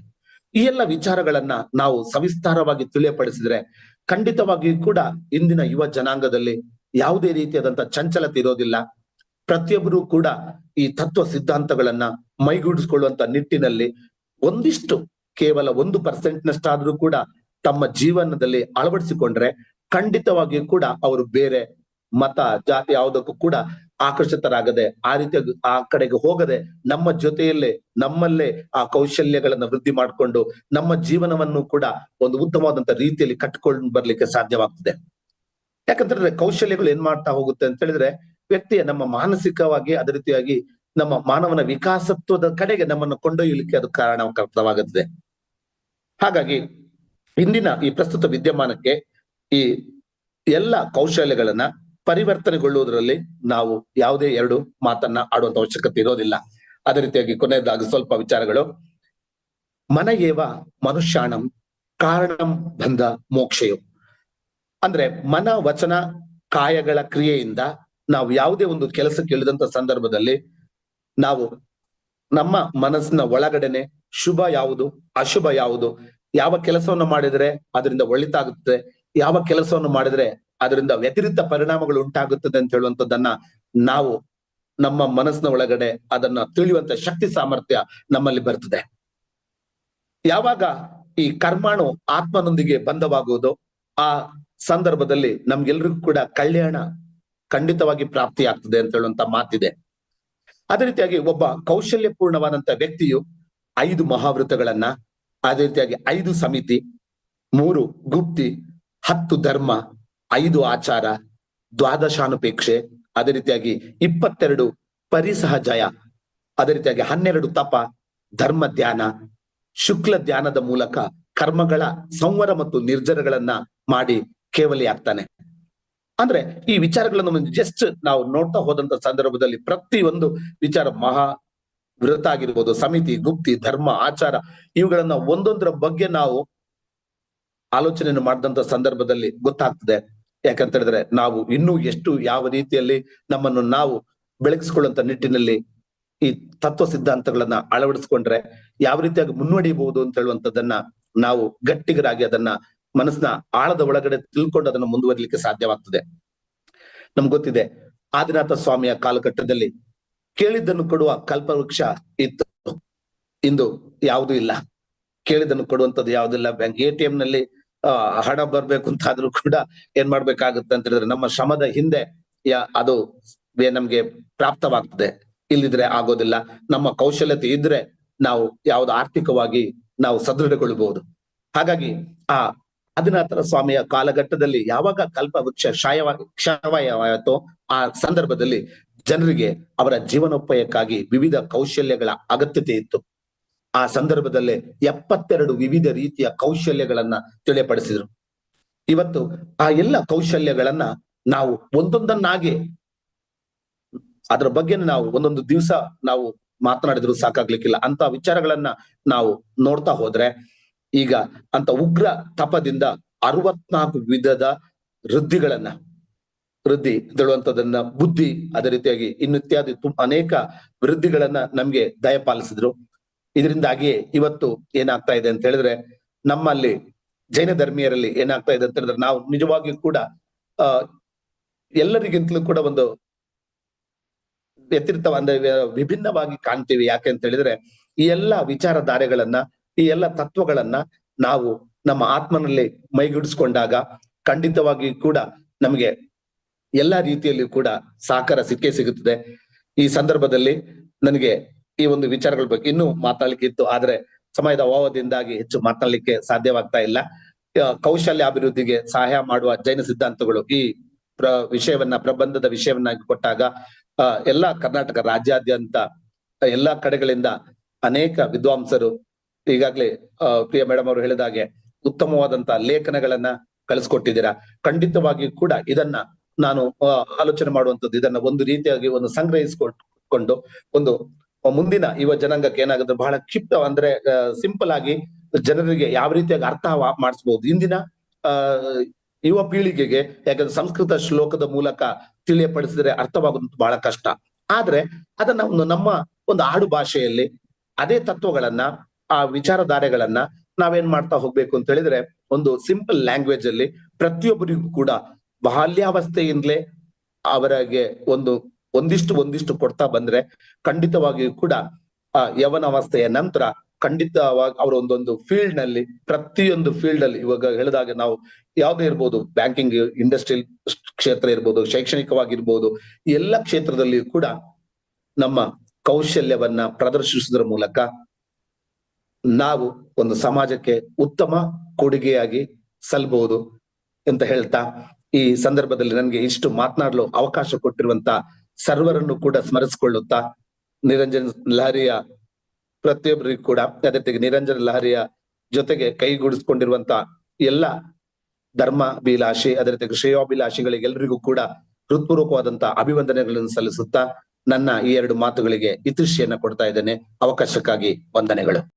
ಈ ಎಲ್ಲ ವಿಚಾರಗಳನ್ನ ನಾವು ಸವಿಸ್ತಾರವಾಗಿ ತಿಳಿಯಪಡಿಸಿದ್ರೆ ಖಂಡಿತವಾಗಿಯೂ ಕೂಡ ಇಂದಿನ ಯುವ ಜನಾಂಗದಲ್ಲಿ ಯಾವುದೇ ರೀತಿಯಾದಂತ ಚಂಚಲತೆ ಇರೋದಿಲ್ಲ. ಪ್ರತಿಯೊಬ್ಬರು ಕೂಡ ಈ ತತ್ವ ಸಿದ್ಧಾಂತಗಳನ್ನ ಮೈಗೂಡಿಸ್ಕೊಳ್ಳುವಂತ ನಿಟ್ಟಿನಲ್ಲಿ ಒಂದಿಷ್ಟು ಕೇವಲ ಒಂದು ಪರ್ಸೆಂಟ್ ನಷ್ಟಾದ್ರೂ ಕೂಡ ತಮ್ಮ ಜೀವನದಲ್ಲಿ ಅಳವಡಿಸಿಕೊಂಡ್ರೆ ಖಂಡಿತವಾಗಿಯೂ ಕೂಡ ಅವರು ಬೇರೆ ಮತ, ಜಾತಿ ಯಾವುದಕ್ಕೂ ಕೂಡ ಆಕರ್ಷಿತರಾಗದೆ, ಆ ರೀತಿಯ ಆ ಕಡೆಗೆ ಹೋಗದೆ, ನಮ್ಮ ಜೊತೆಯಲ್ಲೇ, ನಮ್ಮಲ್ಲೇ ಆ ಕೌಶಲ್ಯಗಳನ್ನ ವೃದ್ಧಿ ಮಾಡಿಕೊಂಡು, ನಮ್ಮ ಜೀವನವನ್ನು ಕೂಡ ಒಂದು ಉತ್ತಮವಾದಂತ ರೀತಿಯಲ್ಲಿ ಕಟ್ಕೊಂಡು ಬರ್ಲಿಕ್ಕೆ ಸಾಧ್ಯವಾಗ್ತದೆ. ಯಾಕಂತಂದ್ರೆ ಕೌಶಲ್ಯಗಳು ಏನ್ ಮಾಡ್ತಾ ಹೋಗುತ್ತೆ ಅಂತ ಹೇಳಿದ್ರೆ, ವ್ಯಕ್ತಿಯ ನಮ್ಮ ಮಾನಸಿಕವಾಗಿ, ಅದೇ ರೀತಿಯಾಗಿ ನಮ್ಮ ಮಾನವನ ವಿಕಾಸತ್ವದ ಕಡೆಗೆ ನಮ್ಮನ್ನು ಕೊಂಡೊಯ್ಯಲಿಕ್ಕೆ ಅದು ಕಾರಣಕರ್ತವಾಗುತ್ತದೆ ಹಾಗಾಗಿ ಇಂದಿನ ಈ ಪ್ರಸ್ತುತ ವಿದ್ಯಮಾನಕ್ಕೆ ಈ ಎಲ್ಲ ಕೌಶಲ್ಯಗಳನ್ನ ಪರಿವರ್ತನೆಗೊಳ್ಳುವುದರಲ್ಲಿ ನಾವು ಯಾವುದೇ ಎರಡು ಮಾತನ್ನ ಆಡುವಂತ ಅವಶ್ಯಕತೆ ಇರೋದಿಲ್ಲ. ಅದೇ ರೀತಿಯಾಗಿ ಕೊನೆಯದಾಗಿ ಸ್ವಲ್ಪ ವಿಚಾರಗಳು. ಮನಯೇವ ಮನುಷ್ಯಾಣಂ ಕಾರಣಂ ಬಂದ ಮೋಕ್ಷೆಯು. ಅಂದ್ರೆ ಮನ ವಚನ ಕಾಯಗಳ ಕ್ರಿಯೆಯಿಂದ ನಾವು ಯಾವುದೇ ಒಂದು ಕೆಲಸ ಕೇಳಿದಂತ ಸಂದರ್ಭದಲ್ಲಿ ನಾವು ನಮ್ಮ ಮನಸ್ಸಿನ ಒಳಗಡೆನೆ ಶುಭ ಯಾವುದು, ಅಶುಭ ಯಾವುದು, ಯಾವ ಕೆಲಸವನ್ನು ಮಾಡಿದರೆ ಅದರಿಂದ ಒಳಿತಾಗುತ್ತೆ, ಯಾವ ಕೆಲಸವನ್ನು ಮಾಡಿದ್ರೆ ಅದರಿಂದ ವ್ಯತಿರಿಕ್ತ ಪರಿಣಾಮಗಳು ಉಂಟಾಗುತ್ತದೆ ಅಂತ ಹೇಳುವಂತದ್ದನ್ನ ನಾವು ನಮ್ಮ ಮನಸ್ಸಿನ ಒಳಗಡೆ ಅದನ್ನ ತಿಳಿಯುವಂತ ಶಕ್ತಿ ಸಾಮರ್ಥ್ಯ ನಮ್ಮಲ್ಲಿ ಬರ್ತದೆ. ಯಾವಾಗ ಈ ಕರ್ಮಾಣು ಆತ್ಮನೊಂದಿಗೆ ಬಂಧವಾಗುವುದು ಆ ಸಂದರ್ಭದಲ್ಲಿ ನಮ್ಗೆಲ್ರಿಗೂ ಕೂಡ ಕಲ್ಯಾಣ ಖಂಡಿತವಾಗಿ ಪ್ರಾಪ್ತಿ ಆಗ್ತದೆ ಅಂತ ಹೇಳುವಂತ ಮಾತಿದೆ. ಅದೇ ರೀತಿಯಾಗಿ ಒಬ್ಬ ಕೌಶಲ್ಯಪೂರ್ಣವಾದಂತ ವ್ಯಕ್ತಿಯು ಐದು ಮಹಾವೃತಗಳನ್ನ ಅದೇ ರೀತಿಯಾಗಿ ಐದು ಸಮಿತಿ, ಮೂರು ಗುಪ್ತಿ, ಹತ್ತು ಧರ್ಮ ಐದು ಆಚಾರ, ದ್ವಾದಶಾನುಪೇಕ್ಷೆ, ಅದೇ ರೀತಿಯಾಗಿ ಇಪ್ಪತ್ತೆರಡು ಪರಿಸಹ ಜಯ, ಅದೇ ರೀತಿಯಾಗಿ ಹನ್ನೆರಡು ತಪ, ಧರ್ಮ ಧ್ಯಾನ, ಶುಕ್ಲ ಧ್ಯಾನದ ಮೂಲಕ ಕರ್ಮಗಳ ಸಂವರ ಮತ್ತು ನಿರ್ಜರಗಳನ್ನ ಮಾಡಿ ಕೇವಲಿ ಆಗ್ತಾನೆ. ಅಂದ್ರೆ ಈ ವಿಚಾರಗಳನ್ನು ಜಸ್ಟ್ ನಾವು ನೋಡ್ತಾ ಹೋದಂತ ಸಂದರ್ಭದಲ್ಲಿ ಪ್ರತಿಯೊಂದು ವಿಚಾರ ಮಹಾ ವೃತ ಆಗಿರ್ಬೋದು. ಸಮಿತಿ, ಗುಪ್ತಿ, ಧರ್ಮ, ಆಚಾರ ಇವುಗಳನ್ನ ಒಂದೊಂದರ ಬಗ್ಗೆ ನಾವು ಆಲೋಚನೆಯನ್ನು ಮಾಡಿದಂತ ಸಂದರ್ಭದಲ್ಲಿ ಗೊತ್ತಾಗ್ತದೆ. ಯಾಕಂತ ಹೇಳಿದ್ರೆ ನಾವು ಇನ್ನೂ ಎಷ್ಟು ಯಾವ ರೀತಿಯಲ್ಲಿ ನಮ್ಮನ್ನು ನಾವು ಬೆಳಗಿಸ್ಕೊಳ್ಳುವಂತ ನಿಟ್ಟಿನಲ್ಲಿ ಈ ತತ್ವ ಸಿದ್ಧಾಂತಗಳನ್ನ ಅಳವಡಿಸ್ಕೊಂಡ್ರೆ ಯಾವ ರೀತಿಯಾಗಿ ಮುನ್ನಡೆಯಬಹುದು ಅಂತ ಹೇಳುವಂತದನ್ನ ನಾವು ಗಟ್ಟಿಗರಾಗಿ ಅದನ್ನ ಮನಸ್ಸಿನ ಆಳದ ಒಳಗಡೆ ತಿಳ್ಕೊಂಡು ಅದನ್ನ ಮುಂದುವರಿಲಿಕ್ಕೆ ಸಾಧ್ಯವಾಗ್ತದೆ. ನಮ್ಗೆ ಗೊತ್ತಿದೆ, ಆದಿನಾಥ ಸ್ವಾಮಿಯ ಕಾಲಘಟ್ಟದಲ್ಲಿ ಕೇಳಿದ್ದನ್ನು ಕೊಡುವ ಕಲ್ಪವೃಕ್ಷ ಇತ್ತು. ಇಂದು ಯಾವುದೂ ಇಲ್ಲ. ಕೇಳಿದ್ದನ್ನು ಕೊಡುವಂತದ್ದು ಯಾವುದಿಲ್ಲ. ಬ್ಯಾಂಕ್ ಎ ಟಿ ಎಂ ನಲ್ಲಿ ಹಣ ಬರ್ಬೇಕು ಅಂತ ಆದ್ರೂ ಕೂಡ ಏನ್ ಮಾಡ್ಬೇಕಾಗುತ್ತೆ ಅಂತ ಹೇಳಿದ್ರೆ ನಮ್ಮ ಶ್ರಮದ ಹಿಂದೆ ಅದು ನಮ್ಗೆ ಪ್ರಾಪ್ತವಾಗ್ತದೆ. ಇಲ್ಲಿದ್ರೆ ಆಗೋದಿಲ್ಲ. ನಮ್ಮ ಕೌಶಲ್ಯತೆ ಇದ್ರೆ ನಾವು ಯಾವ್ದು ಆರ್ಥಿಕವಾಗಿ ನಾವು ಸದೃಢಗೊಳ್ಳಬಹುದು ಹಾಗಾಗಿ ಆ ಆದಿನಾಥರ ಸ್ವಾಮಿಯ ಕಾಲಘಟ್ಟದಲ್ಲಿ ಯಾವಾಗ ಕಲ್ಪ ವೃಕ್ಷ ಶಾಯವಾಗಿ ಕ್ಷಯವಾಯಿತೋ ಆ ಸಂದರ್ಭದಲ್ಲಿ ಜನರಿಗೆ ಅವರ ಜೀವನೋಪಾಯಕ್ಕಾಗಿ ವಿವಿಧ ಕೌಶಲ್ಯಗಳ ಅಗತ್ಯತೆ ಇತ್ತು. ಆ ಸಂದರ್ಭದಲ್ಲೇ ಎಪ್ಪತ್ತೆರಡು ವಿವಿಧ ರೀತಿಯ ಕೌಶಲ್ಯಗಳನ್ನ ತಿಳಿಯಪಡಿಸಿದ್ರು. ಇವತ್ತು ಆ ಎಲ್ಲ ಕೌಶಲ್ಯಗಳನ್ನ ನಾವು ಒಂದೊಂದನ್ನಾಗಿ ಅದರ ಬಗ್ಗೆ ನಾವು ಒಂದೊಂದು ದಿವಸ ನಾವು ಮಾತನಾಡಿದ್ರು ಸಾಕಾಗ್ಲಿಕ್ಕಿಲ್ಲ. ಅಂತ ವಿಚಾರಗಳನ್ನ ನಾವು ನೋಡ್ತಾ ಹೋದ್ರೆ ಈಗ ಅಂತ ಉಗ್ರ ತಪದಿಂದ ಅರವತ್ನಾಲ್ಕು ವಿಧದ ವೃದ್ಧಿಗಳನ್ನ ವೃದ್ಧಿ ಹೇಳುವಂತದನ್ನ ಬುದ್ಧಿ ಅದೇ ರೀತಿಯಾಗಿ ಇನ್ನಿತ್ಯಾದಿ ಅನೇಕ ವೃದ್ಧಿಗಳನ್ನ ನಮ್ಗೆ ದಯಪಾಲಿಸಿದ್ರು. ಇದರಿಂದಾಗಿಯೇ ಇವತ್ತು ಏನಾಗ್ತಾ ಇದೆ ಅಂತ ಹೇಳಿದ್ರೆ ನಮ್ಮಲ್ಲಿ ಜೈನ ಧರ್ಮೀಯರಲ್ಲಿ ಏನಾಗ್ತಾ ಇದೆ ಅಂತ ಹೇಳಿದ್ರೆ ನಾವು ನಿಜವಾಗಿಯೂ ಕೂಡ ಎಲ್ಲರಿಗಿಂತಲೂ ಕೂಡ ಒಂದು ವ್ಯತಿರಿಕ್ತ ಅಂದ್ರೆ ವಿಭಿನ್ನವಾಗಿ ಕಾಣ್ತೀವಿ. ಯಾಕೆ ಅಂತ ಹೇಳಿದ್ರೆ ಈ ಎಲ್ಲ ವಿಚಾರಧಾರೆಗಳನ್ನ, ಈ ಎಲ್ಲ ತತ್ವಗಳನ್ನ ನಾವು ನಮ್ಮ ಆತ್ಮನಲ್ಲಿ ಮೈಗೂಡಿಸ್ಕೊಂಡಾಗ ಖಂಡಿತವಾಗಿ ಕೂಡ ನಮಗೆ ಎಲ್ಲಾ ರೀತಿಯಲ್ಲಿ ಕೂಡ ಸಾಕಾರ ಸಿಕ್ಕೇ ಸಿಗುತ್ತದೆ. ಈ ಸಂದರ್ಭದಲ್ಲಿ ನನಗೆ ಈ ಒಂದು ವಿಚಾರಗಳ ಬಗ್ಗೆ ಇನ್ನೂ ಮಾತಾಡ್ಲಿಕ್ಕೆ ಇತ್ತು. ಆದ್ರೆ ಸಮಯದ ಅಭಾವದಿಂದಾಗಿ ಹೆಚ್ಚು ಮಾತನಾಡ್ಲಿಕ್ಕೆ ಸಾಧ್ಯವಾಗ್ತಾ ಇಲ್ಲ. ಕೌಶಲ್ಯ ಅಭಿವೃದ್ಧಿಗೆ ಸಹಾಯ ಮಾಡುವ ಜೈನ ಸಿದ್ಧಾಂತಗಳು ಈ ಪ್ರ, ವಿಷಯವನ್ನ, ಪ್ರಬಂಧದ ವಿಷಯವನ್ನಾಗಿ ಕೊಟ್ಟಾಗ ಎಲ್ಲಾ ಕರ್ನಾಟಕ ರಾಜ್ಯಾದ್ಯಂತ ಎಲ್ಲಾ ಕಡೆಗಳಿಂದ ಅನೇಕ ವಿದ್ವಾಂಸರು ಈಗಾಗ್ಲೇ ಪ್ರಿಯ ಮೇಡಮ್ ಅವರು ಹೇಳಿದ ಹಾಗೆ ಉತ್ತಮವಾದಂತ ಲೇಖನಗಳನ್ನ ಕಳಿಸ್ಕೊಟ್ಟಿದ್ದೀರಾ. ಖಂಡಿತವಾಗಿ ಕೂಡ ಇದನ್ನ ನಾನು ಆಲೋಚನೆ ಮಾಡುವಂತದ್ದು ಇದನ್ನ ಒಂದು ರೀತಿಯಾಗಿ ಒಂದು ಸಂಗ್ರಹಿಸಿಕೊಂಡು ಒಂದು ಮುಂದಿನ ಯುವ ಜನಾಂಗಕ್ಕೆ ಏನಾಗುತ್ತೆ? ಬಹಳ ಕ್ಷಿಪ್ತ ಅಂದ್ರೆ ಸಿಂಪಲ್ ಆಗಿ ಜನರಿಗೆ ಯಾವ ರೀತಿಯಾಗಿ ಅರ್ಥ ಮಾಡಿಸಬಹುದು ಇಂದಿನ ಯುವ ಪೀಳಿಗೆಗೆ ಯಾಕಂದ್ರೆ ಸಂಸ್ಕೃತ ಶ್ಲೋಕದ ಮೂಲಕ ತಿಳಿಯಪಡಿಸಿದ್ರೆ ಅರ್ಥವಾಗುವುದು ಬಹಳ ಕಷ್ಟ. ಆದ್ರೆ, ಅದನ್ನ ಒಂದು ನಮ್ಮ ಒಂದು ಆಡು ಭಾಷೆಯಲ್ಲಿ ಅದೇ ತತ್ವಗಳನ್ನ, ಆ ವಿಚಾರಧಾರೆಗಳನ್ನ ನಾವೇನ್ ಮಾಡ್ತಾ ಹೋಗ್ಬೇಕು ಅಂತ ಹೇಳಿದ್ರೆ, ಒಂದು ಸಿಂಪಲ್ ಲ್ಯಾಂಗ್ವೇಜ್ ಅಲ್ಲಿ ಪ್ರತಿಯೊಬ್ಬರಿಗೂ ಕೂಡ ಬಾಲ್ಯಾವಸ್ಥೆಯಿಂದಲೇ ಅವರಿಗೆ ಒಂದು ಒಂದಿಷ್ಟು ಒಂದಿಷ್ಟು ಕೊಡ್ತಾ ಬಂದ್ರೆ ಖಂಡಿತವಾಗಿಯೂ ಕೂಡ, ಆ, ಯವನಾವಸ್ಥೆಯ ನಂತರ ಖಂಡಿತವಾಗಿ ಅವರ ಒಂದೊಂದು ಫೀಲ್ಡ್ನಲ್ಲಿ, ಪ್ರತಿಯೊಂದು ಫೀಲ್ಡ್ ಅಲ್ಲಿ ಇವಾಗ ಹೇಳಿದಾಗ ನಾವು ಯಾವ್ದೇ ಇರ್ಬೋದು ಬ್ಯಾಂಕಿಂಗ್ ಇಂಡಸ್ಟ್ರಿಯಲ್ ಕ್ಷೇತ್ರ ಇರ್ಬೋದು, ಶೈಕ್ಷಣಿಕವಾಗಿರ್ಬೋದು, ಎಲ್ಲ ಕ್ಷೇತ್ರದಲ್ಲಿಯೂ ಕೂಡ ನಮ್ಮ ಕೌಶಲ್ಯವನ್ನ ಪ್ರದರ್ಶಿಸುವುದರ ಮೂಲಕ ನಾವು ಒಂದು ಸಮಾಜಕ್ಕೆ ಉತ್ತಮ ಕೊಡುಗೆಯಾಗಿ ಸಲ್ಬಹುದು ಅಂತ ಹೇಳ್ತಾ, ಈ ಸಂದರ್ಭದಲ್ಲಿ ನನಗೆ ಇಷ್ಟು ಮಾತನಾಡಲು ಅವಕಾಶ ಕೊಟ್ಟಿರುವಂತ ಸರ್ವರನ್ನು ಕೂಡ ಸ್ಮರಿಸಿಕೊಳ್ಳುತ್ತಾ ನಿರಂಜನ್ ಲಹರಿಯ ಪ್ರತಿಯೊಬ್ಬರಿಗೂ ಕೂಡ ಅದೇ ನಿರಂಜನ ಲಹರಿಯ ಜೊತೆಗೆ ಕೈಗೂಡಿಸಿಕೊಂಡಿರುವಂತ ಎಲ್ಲ ಧರ್ಮಾಭಿಲಾಷಿ, ಅದೇ ರೀತಿ ಶ್ರೇಯೋಭಿಲಾಷಿಗಳಿಗೆಲ್ಲರಿಗೂ ಕೂಡ ಹೃತ್ಪೂರ್ವಕವಾದಂತಹ ಅಭಿವಂದನೆಗಳನ್ನು ಸಲ್ಲಿಸುತ್ತಾ ನನ್ನ ಈ ಎರಡು ಮಾತುಗಳಿಗೆ ಇತಿಷಿಯನ್ನ ಕೊಡ್ತಾ ಇದ್ದೇನೆ. ಅವಕಾಶಕ್ಕಾಗಿ ವಂದನೆಗಳು.